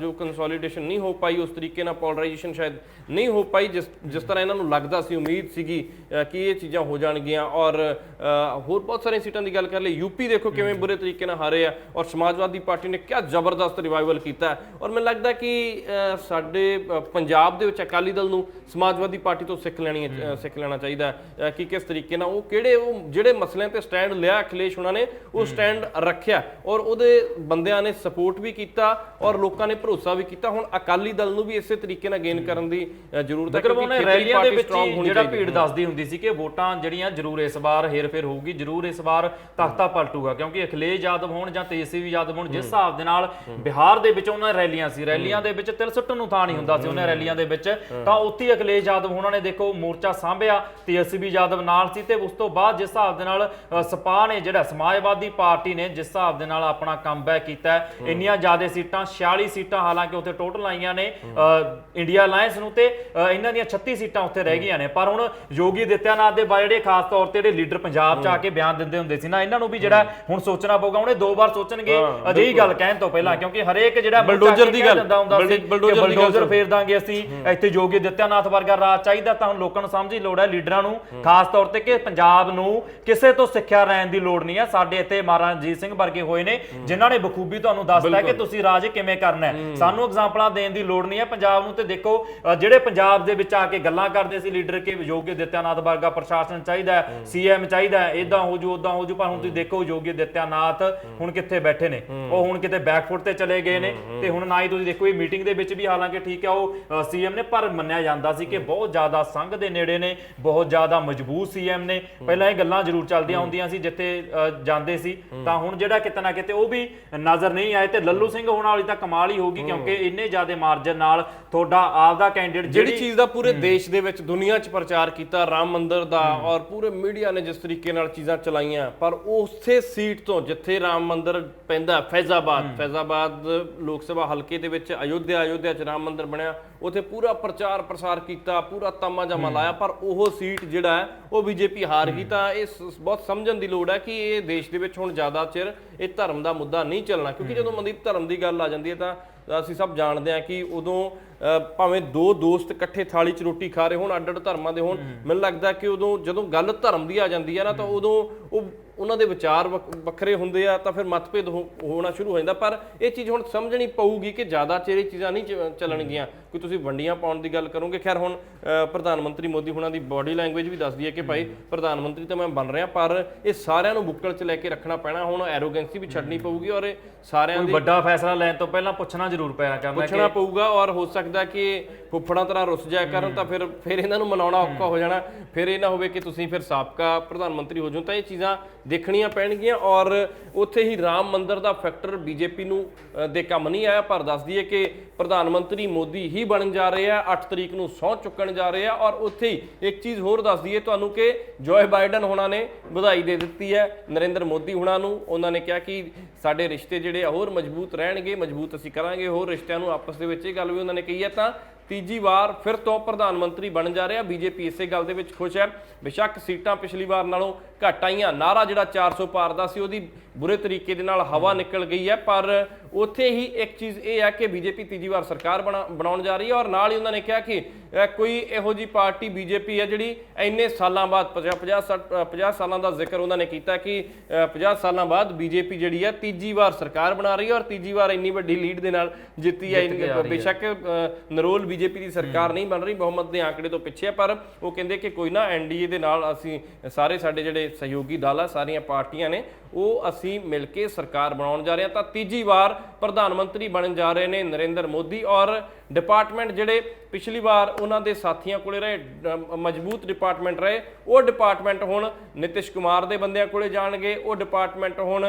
ਜੋ ਕੰਸੋਲੀਡੇਸ਼ਨ ਨਹੀਂ ਹੋ ਪਾਈ ਉਸ ਤਰੀਕੇ ਨਾਲ ਪੋਲਰਾਈਜੇਸ਼ਨ ਸ਼ਾਇਦ ਨਹੀਂ ਹੋ ਪਾਈ ਜਿਸ ਜਿਸ ਤਰ੍ਹਾਂ ਇਹਨਾਂ ਨੂੰ ਲੱਗਦਾ ਸੀ ਉਮੀਦ ਸੀਗੀ ਕਿ ਇਹ ਚੀਜ਼ਾਂ ਹੋ ਜਾਣਗੀਆਂ। ਔਰ ਹੋਰ ਬਹੁਤ ਸਾਰੀਆਂ ਸੀਟਾਂ ਦੀ ਗੱਲ ਕਰ ਲਈ ਯੂਪੀ ਦੇਖੋ ਕਿਵੇਂ ਬੁਰੇ ਤਰੀਕੇ ਨਾਲ ਹਾਰੇ ਆ ਔਰ ਸਮਾਜਵਾਦੀ ਪਾਰਟੀ ਨੇ ਕਿਆ ਜ਼ਬਰਦਸਤ ਰਿਵਾਈਵਲ ਕੀਤਾ। ਔਰ ਮੈਨੂੰ ਲੱਗਦਾ ਕਿ ਸਾਡੇ ਪੰਜਾਬ ਦੇ ਵਿੱਚ ਅਕਾਲੀ ਦਲ ਨੂੰ ਸਮਾਜਵਾਦੀ ਪਾਰਟੀ ਤੋਂ ਸਿੱਖ ਲੈਣੀ ਸਿੱਖ ਲੈਣਾ ਚਾਹੀਦਾ ਕਿ ਕਿਸ ਤਰੀਕੇ ਨਾਲ ਉਹ ਕਿਹੜੇ ਉਹ ਜਿਹੜੇ ਮਸਲਿਆਂ ਤੇ ਸਟੈਂਡ ਲਿਆ ਅਖਿਲੇਸ਼ ਉਹਨਾਂ ਨੇ ਉਹ ਸਟੈਂਡ ਰੱਖਿਆ। ਔਰ ਉਹਦੇ ਬੰਦਿਆਂ ਨੇ ਸਪੋਰਟ ਵੀ ਕੀਤਾ ਔਰ ਲੋਕਾਂ ਨੇ ਭਰੋਸਾ ਵੀ ਕੀਤਾ। ਹੁਣ ਅਕਾਲੀ ਦਲ ਨੂੰ ਵੀ ਇਸੇ ਤਰੀਕੇ ਨਾਲ ਗੇਨ ਕਰਨ ਦੀ ਜ਼ਰੂਰਤ ਹੈ ਉਹਨੇ ਖੇਤਰੀ ਰੈਲੀਆਂ ਦੇ ਵਿੱਚ ਜਿਹੜਾ। ਭੀੜ ਦੱਸਦੀ ਹੁੰਦੀ ਸੀ ਕਿ ਵੋਟਾਂ ਜਿਹੜੀਆਂ ਜ਼ਰੂਰ ਇਸ ਵਾਰ ਹੇਰ-ਫੇਰ ਹੋਊਗੀ ਜ਼ਰੂਰ ਇਸ ਵਾਰ ਤਖਤਾ ਪਲਟੂਗਾ ਕਿਉਂਕਿ ਅਖਿਲੇਸ਼ ਯਾਦਵ ਹੋਣ ਜਾਂ ਤੇਜਸਵੀ ਯਾਦਵ ਹੋਣ ਜਿਸ ਹਿਸਾਬ ਦੇ ਨਾਲ ਬਿਹਾਰ ਦੇ ਵਿੱਚ ਉਹਨਾਂ ਰੈਲੀਆਂ ਸੀ। ਰੈਲੀਆਂ ਦੇ ਵਿੱਚ ਤਿਲ ਸੁੱਟਣ ਨੂੰ ਥਾਂ ਨਹੀਂ ਹੁੰਦਾ ਸੀ ਉਹਨਾਂ ਰੈਲੀਆਂ ਦੇ ਵਿੱਚ। ਤਾਂ ਉੱਥੇ ਅਖਿਲੇਸ਼ ਯਾਦਵ ਹੋਣਾ ਨੇ ਦੇਖੋ ਮੋਰਚਾ ਸਾਂਭਿਆ ਤੇਜਸਵੀ ਯਾਦਵ ਨਾਲ ਸੀ ਤੇ ਉਸ ਤੋਂ ਬਾਅਦ ਜਿਸ ਹਿਸਾਬ ਦੇ ਨਾਲ ਸਪਾ ਨੇ ਜਿਹੜਾ ਸਮਾਜਵਾਦੀ ਪਾਰਟੀ ਨੇ ਜਿਸ ਹਿਸਾਬ ਦੇ ਨਾਲ ਆਪਣਾ ਕਮਬੈਕ ਕੀਤਾ ਹੈ, ਇੰਨੀਆਂ ਜ਼ਿਆਦਾ ਸੀਟਾਂ 46 ਸੀਟਾਂ ਹਾਲਾਂਕਿ ਉੱਥੇ ਟੋਟਲ ਆਈਆਂ ਨੇ ਅ, ਇੰਡੀਆ ਅਲਾਈਅੰਸ ਨੂੰ ਤੇ ਅ, ਇਹਨਾਂ ਦੀਆਂ 36 ਸੀਟਾਂ ਉੱਥੇ ਰਹਿ ਗਈਆਂ ਨੇ। ਪਰ ਹੁਣ ਯੋਗੀ ਦਿੱਤਿਆਨਾਥ ਦੇ ਬਾਰੇ ਜਿਹੜੇ ਖਾਸ ਤੌਰ ਤੇ ਜਿਹੜੇ ਲੀਡਰ ਪੰਜਾਬ 'ਚ ਆ ਕੇ ਬਿਆਨ ਦਿੰਦੇ ਹੁੰਦੇ ਸੀ ਨਾ ਇਹਨਾਂ ਨੂੰ ਵੀ ਜਿਹੜਾ ਹੁਣ ਸੋਚਣਾ ਪਊਗਾ ਉਹਨੇ ਦੋ ਵਾਰ ਸੋਚਣਗੇ ਅਜਿਹੀ ਗੱਲ ਕਹਿਣ ਤੋਂ ਪਹਿਲਾਂ ਕਿਉਂਕਿ ਹਰੇਕ ਜਿਹੜਾ ਮੂੰਹ ਚੱਕ ਬਲਡੋਜ਼ਰ ਕੇ ਦੀ ਕਹਿ ਗੱਲ, ਦਿੰਦਾ ਹੁੰਦਾ ਸੀ ਬਲਡ- ਕਿ ਬਲਡੋਜ਼ਰ ਦੀ ਗੱਲ ਬਲਡੋਜ਼ਰ ਸੁਣ। ਫੇਰ ਦਾਂਗੇ ਅਸੀਂ ਇੱਥੇ ਯੋਗੀ ਦਿੱਤਿਆਨਾਥ ਵਰਗਾ ਰਾਜ ਚਾਹੀਦਾ ਤਾਂ ਹੁਣ ਲੋਕਾਂ ਨੂੰ ਸਮਝ ਲੋੜ ਹੈ ਲੀਡਰਾਂ ਨੂੰ ਖਾਸ ਤੌਰ ਤੇ ਕਿ ਪੰਜਾਬ ਨੂੰ ਕਿਸੇ ਤੋਂ ਸਿੱਖਿਆ ਲੈਣ ਦੀ ਲੋੜ ਨਹੀਂ ਹੈ। ਸਾਡੇ ਇੱਥੇ ਮਹਾਰਾਜਾ ਰਣਜੀਤ ਸਿੰਘ ਵਰਗੇ ਹੋਏ ਨੇ ਜਿਨ੍ਹਾਂ ਨੇ ਬਖੂਬੀ ਤੁਹਾਨੂੰ ਦੱਸਤਾ ਕਿ ਤੁਸੀਂ ਰਾਜ ਕਿਵੇਂ ਕਰਨਾ ਹੈ। ਸਾਨੂੰ ਐਗਜ਼ਾਮਪਲਾਂ ਦੇਣ ਦੀ ਲੋੜ ਨਹੀਂ ਹੈ। ਪੰਜਾਬ ਨੂੰ ਤੇ ਦੇਖੋ ਜਿਹੜੇ ਪੰਜਾਬ ਦੇ ਵਿੱਚ ਆ ਕੇ ਗੱਲਾਂ ਕਰਦੇ ਸੀ ਲੀਡਰ ਕਿ ਯੋਗੀ ਦਿੱਤਿਆਨਾਥ ਵਰਗਾ ਪ੍ਰਸ਼ਾਸਨ ਚਾਹੀਦਾ ਸੀਐਮ ਚਾਹੀਦਾ ਇਦਾਂ ਹੋ ਜੂ ਉਦਾਂ ਹੋ ਜੂ ਪਰ ਹੁਣ ਤੁਸੀਂ ਦੇਖੋ ਯੋਗੀ ਦਿੱਤਿਆਨਾਥ ਹੁਣ ਕਿੱਥੇ ਬੈਠੇ ਨੇ। ਉਹ ਹੁਣ ਕਿਤੇ ਬੈਕਫੁੱਟ ਤੇ ਚਲੇ ਗਏ ਨੇ ਤੇ ਹੁਣ ਨਾ ਹੀ ਤੁਸੀਂ ਦੇਖੋ ਇਹ ਮੀਟਿੰਗ ਦੇ ਵਿੱਚ ਵੀ ਹਾਲਾਂਕਿ ਠੀਕ ਹੈ ਉਹ ਸੀਐਮ ਨੇ ਪਰ ਮੰਨਿਆ ਜਾਂਦਾ ਸੀ ਕਿ ਬਹੁਤ ਜ਼ਿਆਦਾ ਸੰਘ ਦੇ ਨੇੜੇ ਨੇ ਬਹੁਤ ਜ਼ਿਆਦਾ ਮਜ਼ਬੂਤ ਸੀਐਮ ਨੇ। ਪਹਿਲਾਂ ਇਹ ਗੱਲਾਂ ਜ਼ਰੂਰ ਚੱਲਦੀਆਂ ਹੁੰਦੀਆਂ ਸੀ ਜਿੱਥੇ ਜਾਂਦੇ ਸੀ। ਤਾਂ ਹੁਣ ਜਿਹੜਾ ਕਿਤੇ ਨਾ ਕਿਤੇ ਉਹ ਵੀ ਨਜ਼ਰ ਨਹੀਂ ਆਏ ਤੇ ਲੱਲੂ ਸਿੰਘ ਹੋਣ ਵਾਲੀ ਤਾਂ ਕਮਾਲ ਹੀ ਹੋਗੀ ਕਿਉਂਕਿ ਇੰਨੇ ਜ਼ਿਆਦਾ ਮਾਰਜਨ ਨਾਲ ਤੁਹਾਡਾ ਆਪਦਾ ਕੈਂਡੀਡੇਟ ਜਿਹੜੀ ਚੀਜ਼ ਦਾ ਪੂਰੇ ਦੇਸ਼ ਦੇ ਵਿੱਚ ਦੁਨੀਆ 'ਚ ਪ੍ਰਚਾਰ ਕੀਤਾ ਰਾਮ ਮੰਦਿਰ ਦਾ ਔਰ ਪੂਰੇ ਮੀਡੀਆ ਨੇ ਜਿਸ ਤਰੀਕੇ ਨਾਲ ਚੀਜ਼ਾਂ ਚਲਾਈਆਂ ਪਰ ਉਸੇ ਸੀਟ ਤੋਂ ਜਿੱਥੇ ਰਾਮ ਮੰਦਿਰ ਪੈਂਦਾ ਫੈਜ਼ਾਬਾਦ ਫੈਜ਼ਾਬਾਦ ਲੋਕ ਸਭਾ ਹਲਕੇ ਦੇ ਵਿੱਚ ਅਯੋਧਿਆ ਅਯੋਧਿਆ 'ਚ ਰਾਮ ਮੰਦਿਰ ਬਣਿਆ ਉੱਥੇ ਪੂਰਾ ਪ੍ਰਚਾਰ ਪ੍ਰਸਾਰ ਕੀਤਾ ਪੂਰਾ ਤਾਮਾ ਜਮਾ ਲਾਇਆ ਪਰ ਉਹ ਸੀਟ ਜਿਹੜਾ ਉਹ ਬੀਜੇਪੀ ਹਾਰ ਗਈ ਤਾਂ ਇਹ ਬਹੁਤ ਸਮਝਣ ਦੀ ਲੋੜ ਹੈ ਕਿ ਇਹ ਦੇਸ਼ ਦੇ ਵਿੱਚ ਹੁਣ ਜ਼ਿਆਦਾ ਚਿਰ ਇਹ ਧਰਮ ਦਾ ਮੁੱਦਾ ਨਹੀਂ ਚੱਲਣਾ ਕਿਉਂਕਿ ਜਦੋਂ ਮਨਦੀਪ ਧਰਮ ਦੀ ਗੱਲ ਆ ਜਾਂਦੀ ਹੈ ਤਾਂ ਅਸੀਂ ਸਭ ਜਾਣਦੇ ਹਾਂ ਕਿ ਉਦੋਂ ਭਾਵੇਂ ਦੋ ਦੋਸਤ ਇਕੱਠੇ ਥਾਲੀ 'ਚ ਰੋਟੀ ਖਾ ਰਹੇ ਹੋਣ ਅੱਡ ਅੱਡ ਧਰਮਾਂ ਦੇ ਹੋਣ ਮੈਨੂੰ ਲੱਗਦਾ ਕਿ ਉਦੋਂ ਜਦੋਂ ਗੱਲ ਧਰਮ ਦੀ ਆ ਜਾਂਦੀ ਹੈ ਨਾ ਤਾਂ ਉਦੋਂ ਉਹ ਉਹਨਾਂ ਦੇ ਵਿਚਾਰ ਵੱਖ- ਵੱਖਰੇ ਹੁੰਦੇ ਆ ਤਾਂ ਫਿਰ ਮਤਭੇਦ ਹੋਣਾ ਸ਼ੁਰੂ ਹੋ ਜਾਂਦਾ। ਪਰ ਇਹ ਚੀਜ਼ ਹੁਣ ਸਮਝਣੀ ਪਊਗੀ ਕਿ ਜ਼ਿਆਦਾ ਚਿਰ ਇਹ ਚੀਜ਼ਾਂ ਨਹੀਂ ਚੱਲਣਗੀਆਂ। ਕਿ ਤੁਸੀਂ ਵੰਡੀਆਂ ਪਾਉਣ ਦੀ ਗੱਲ ਕਰੋਗੇ? ਖੈਰ ਹੁਣ ਪ੍ਰਧਾਨ ਮੰਤਰੀ ਮੋਦੀ ਹੁਣਾਂ ਦੀ ਬਾਡੀ ਲੈਂਗੁਏਜ ਵੀ ਦੱਸਦੀ ਹੈ ਕਿ ਭਾਈ ਪ੍ਰਧਾਨ ਮੰਤਰੀ ਤਾਂ ਮੈਂ ਬਣ ਰਿਹਾ ਪਰ ਇਹ ਸਾਰਿਆਂ ਨੂੰ ਬੁੱਕਲ 'ਚ ਲੈ ਕੇ ਰੱਖਣਾ ਪੈਣਾ। ਹੁਣ ਐਰੋਗੈਂਸੀ ਵੀ ਛੱਡਣੀ ਪਊਗੀ ਔਰ ਸਾਰਿਆਂ ਕੋਈ ਦੀ ਵੱਡਾ ਫੈਸਲਾ ਲੈਣ ਤੋਂ ਪਹਿਲਾਂ ਪੁੱਛਣਾ ਜ਼ਰੂਰ ਪਿਆ ਕਰਨਾ ਕਿ ਪੁੱਛਣਾ ਪਊਗਾ ਔਰ ਹੋ ਸਕਦਾ ਕਿ ਫੁੱਫੜਾਂ ਤਰ੍ਹਾਂ ਰੁੱਸ ਜਾਇਆ ਕਰਨ ਤਾਂ ਫਿਰ ਫਿਰ ਇਹਨਾਂ ਨੂੰ ਮਨਾਉਣਾ ਔਖਾ ਹੋ। ਜਾਣਾ। ਫਿਰ ਇਹ ਨਾ ਹੋਵੇ ਕਿ ਤੁਸੀਂ ਫਿਰ ਸਾਬਕਾ ਪ੍ਰਧਾਨ ਮੰਤਰੀ ਹੋ ਜਾਓ ਤਾਂ ਇਹ ਚੀਜ਼ਾਂ ਦੇਖਣੀਆਂ ਪੈਣਗੀਆਂ ਔਰ ਉੱਥੇ ਹੀ ਰਾਮ ਮੰਦਰ ਦਾ ਫੈਕਟਰ ਬੀਜੇਪੀ ਨੂੰ ਦੇ ਕੰਮ ਨਹੀਂ ਆਇਆ, ਪਰ ਦੱਸ ਦਈਏ ਕਿ ਪ੍ਰਧਾਨ ਮੰਤਰੀ ਮੋਦੀ ਹੀ ਬਣਨ ਜਾ ਰਹੇ ਆ 8 ਤਰੀਕ ਨੂੰ ਸਹੁੰ ਚੁੱਕਣ ਜਾ ਰਹੇ ਆ ਔਰ ਉੱਥੇ ਹੀ ਇੱਕ ਚੀਜ਼ ਹੋਰ ਦੱਸਦੀ ਹੈ ਤੁਹਾਨੂੰ ਕਿ ਜੋਏ ਬਾਈਡਨ ਹੋਣਾ ਨੇ ਵਧਾਈ ਦੇ ਦਿੱਤੀ ਹੈ, ਨਰਿੰਦਰ ਮੋਦੀ ਹੁਣਾਂ ਨੂੰ, ਉਹਨਾਂ ਨੇ ਕਿਹਾ ਕਿ ਸਾਡੇ ਰਿਸ਼ਤੇ ਜਿਹੜੇ ਆ ਹੋਰ ਮਜ਼ਬੂਤ ਰਹਿਣਗੇ, ਮਜ਼ਬੂਤ ਅਸੀਂ ਕਰਾਂਗੇ, ਹੋਰ ਰਿਸ਼ਤਿਆਂ ਨੂੰ ਆਪਸ ਦੇ ਵਿੱਚ ਇਹ ਗੱਲ ਵੀ ਉਹਨਾਂ ਨੇ ਕਹੀ ਹੈ, ਤਾਂ ਤੀਜੀ ਵਾਰ ਫਿਰ ਤੋਂ ਪ੍ਰਧਾਨ ਮੰਤਰੀ ਬਣ ਜਾ ਰਿਹਾ, ਬੀਜੇਪੀ ਇਸੇ ਗੱਲ ਦੇ ਵਿੱਚ ਖੁਸ਼ ਹੈ, ਬੇਸ਼ੱਕ ਸੀਟਾਂ ਪਿਛਲੀ ਵਾਰ ਨਾਲੋਂ ਘੱਟ ਆਈਆਂ ਨਾਰਾ ਜਿਹੜਾ 400 ਪਾਰ ਦਾ ਸੀ ਉਹਦੀ ਬੁਰੇ ਤਰੀਕੇ ਦੇ ਨਾਲ ਹਵਾ ਨਿਕਲ ਗਈ ਹੈ ਪਰ ਉੱਥੇ ਹੀ ਇੱਕ ਚੀਜ਼ ਇਹ ਹੈ ਕਿ ਬੀਜੇਪੀ ਤੀਜੀ ਵਾਰ ਸਰਕਾਰ ਬਣਾ- ਬਣਾਉਣ ਜਾ ਰਹੀ ਹੈ ਔਰ ਨਾਲ ਹੀ ਉਹਨਾਂ ਨੇ ਕਿਹਾ ਕਿ ਕੋਈ ਇਹੋ ਜੀ ਪਾਰਟੀ ਬੀਜੇਪੀ ਹੈ ਜਿਹੜੀ ਇੰਨੇ ਸਾਲਾਂ ਬਾਅਦ 50 50 50 ਸਾਲਾਂ ਦਾ ਜ਼ਿਕਰ ਉਹਨਾਂ ਨੇ ਕੀਤਾ ਕਿ ਅ, 50 ਸਾਲਾਂ ਬਾਅਦ ਬੀਜੇਪੀ ਜਿਹੜੀ ਹੈ ਤੀਜੀ ਵਾਰ ਸਰਕਾਰ ਬਣਾ ਰਹੀ ਹੈ ਔਰ ਤੀਜੀ ਵਾਰ ਇੰਨੀ ਵੱਡੀ ਲੀਡ ਦੇ ਨਾਲ ਜਿੱਤੀ ਹੈ। ਬੇਸ਼ੱਕ ਨਰੋਲ ਬੀਜੇਪੀ ਦੀ ਸਰਕਾਰ ਨਹੀਂ ਬਣ ਰਹੀ ਬਹੁਮਤ ਦੇ ਆંકੜੇ ਤੋਂ ਪਿੱਛੇ ਹੈ ਪਰ ਉਹ ਕਹਿੰਦੇ ਕਿ ਕੋਈ ਨਾ ਐਨਡੀਏ ਦੇ ਨਾਲ ਅਸੀਂ ਸਾਰੇ ਸਾਡੇ ਜਿਹੜੇ ਸਹਿਯੋਗੀ ਦਲ ਆ, ਸਾਰੀਆਂ ਪਾਰਟੀਆਂ ਨੇ, ਉਹ ਅਸੀਂ ਮਿਲ ਕੇ ਸਰਕਾਰ ਬਣਾਉਣ ਜਾ ਰਹੇ ਹਾਂ। ਤਾਂ ਤੀਜੀ ਵਾਰ ਪ੍ਰਧਾਨ ਮੰਤਰੀ ਬਣਨ ਜਾ ਰਹੇ ਨੇ ਨਰਿੰਦਰ ਮੋਦੀ ਔਰ ਡਿਪਾਰਟਮੈਂਟ ਜਿਹੜੇ ਪਿਛਲੀ ਵਾਰ ਉਹਨਾਂ ਦੇ ਸਾਥੀਆਂ ਕੋਲੇ ਰਹੇ ਅ, ਮਜ਼ਬੂਤ ਡਿਪਾਰਟਮੈਂਟ ਰਹੇ ਉਹ ਡਿਪਾਰਟਮੈਂਟ ਹੁਣ ਨਿਤਿਸ਼ ਕੁਮਾਰ ਦੇ ਬੰਦਿਆਂ ਕੋਲੇ ਜਾਣਗੇ ਉਹ ਡਿਪਾਰਟਮੈਂਟ ਹੁਣ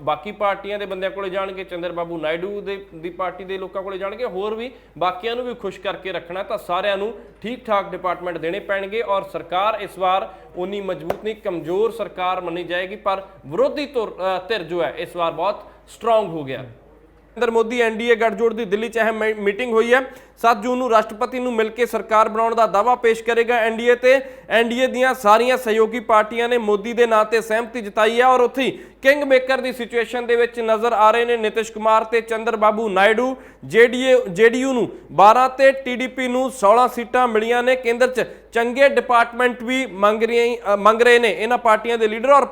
ਬਾਕੀ ਪਾਰਟੀਆਂ ਦੇ ਬੰਦਿਆਂ ਕੋਲੇ ਜਾਣਗੇ ਚੰਦਰ ਬਾਬੂ ਨਾਇਡੂ ਦੇ ਦੀ ਪਾਰਟੀ ਦੇ ਲੋਕਾਂ ਕੋਲੇ ਜਾਣਗੇ ਹੋਰ ਵੀ ਬਾਕੀਆਂ ਨੂੰ ਵੀ ਖੁਸ਼ ਕਰਕੇ ਰੱਖਣਾ ਤਾਂ ਸਾਰਿਆਂ ਨੂੰ ਠੀਕ ਠਾਕ ਡਿਪਾਰਟਮੈਂਟ ਦੇਣੇ ਪੈਣਗੇ ਔਰ ਸਰਕਾਰ ਇਸ ਵਾਰ ਉਨੀ ਮਜ਼ਬੂਤ ਨਹੀਂ ਕਮਜ਼ੋਰ ਸਰਕਾਰ ਮੰਨੀ ਜਾਏਗੀ ਪਰ ਵਿਰੋਧੀ ਧੁਰ- ਧਿਰ ਜੋ ਹੈ ਇਸ ਵਾਰ ਬਹੁਤ ਸਟਰੋਂਗ ਹੋ ਗਿਆ। ਨਰਿੰਦਰ ਮੋਦੀ ਐਨਡੀਏ ਗੱਠਜੋੜ ਦੀ ਦਿੱਲੀ 'ਚ ਅਹਿਮ ਮੀਟਿੰਗ ਹੋਈ ਹੈ। 7 ਜੂਨ ਨੂੰ ਰਾਸ਼ਟਰਪਤੀ ਨੂੰ ਮਿਲ ਕੇ ਸਰਕਾਰ ਬਣਾਉਣ ਦਾ ਦਾਅਵਾ ਪੇਸ਼ ਕਰੇਗਾ ਐਨਡੀਏ ਤੇ। ਐਨਡੀਏ ਦੀਆਂ ਸਾਰੀਆਂ ਸਹਿਯੋਗੀ ਪਾਰਟੀਆਂ ਨੇ ਮੋਦੀ ਦੇ ਨਾਂ ਤੇ ਸਹਿਮਤੀ ਜਤਾਈ ਹੈ ਔਰ ਉੱਥੇ ਹੀ ਕਿੰਗ ਮੇਕਰ ਦੀ ਸਿਚੁਏਸ਼ਨ ਦੇ ਵਿੱਚ ਨਜ਼ਰ ਆ ਰਹੇ ਨੇ ਨਿਤਿਸ਼ ਕੁਮਾਰ ਤੇ ਚੰਦਰ ਬਾਬੂ ਨਾਇਡੂ। ਜੇਡੀਏ ਜੇਡੀਯੂ ਨੂੰ 12 ਤੇ ਟੀਡੀਪੀ ਨੂੰ 16 ਸੀਟਾਂ ਮਿਲੀਆਂ ਨੇ। ਕੇਂਦਰ 'ਚ ਚੰਗੇ ਡਿਪਾਰਟਮੈਂਟ ਵੀ ਮੰਗ ਰਹੀਆਂ ਮੰਗ ਰਹੇ ਨੇ ਇਹਨਾਂ ਪਾਰਟੀਆਂ ਦੇ ਲੀਡਰ ਔਰ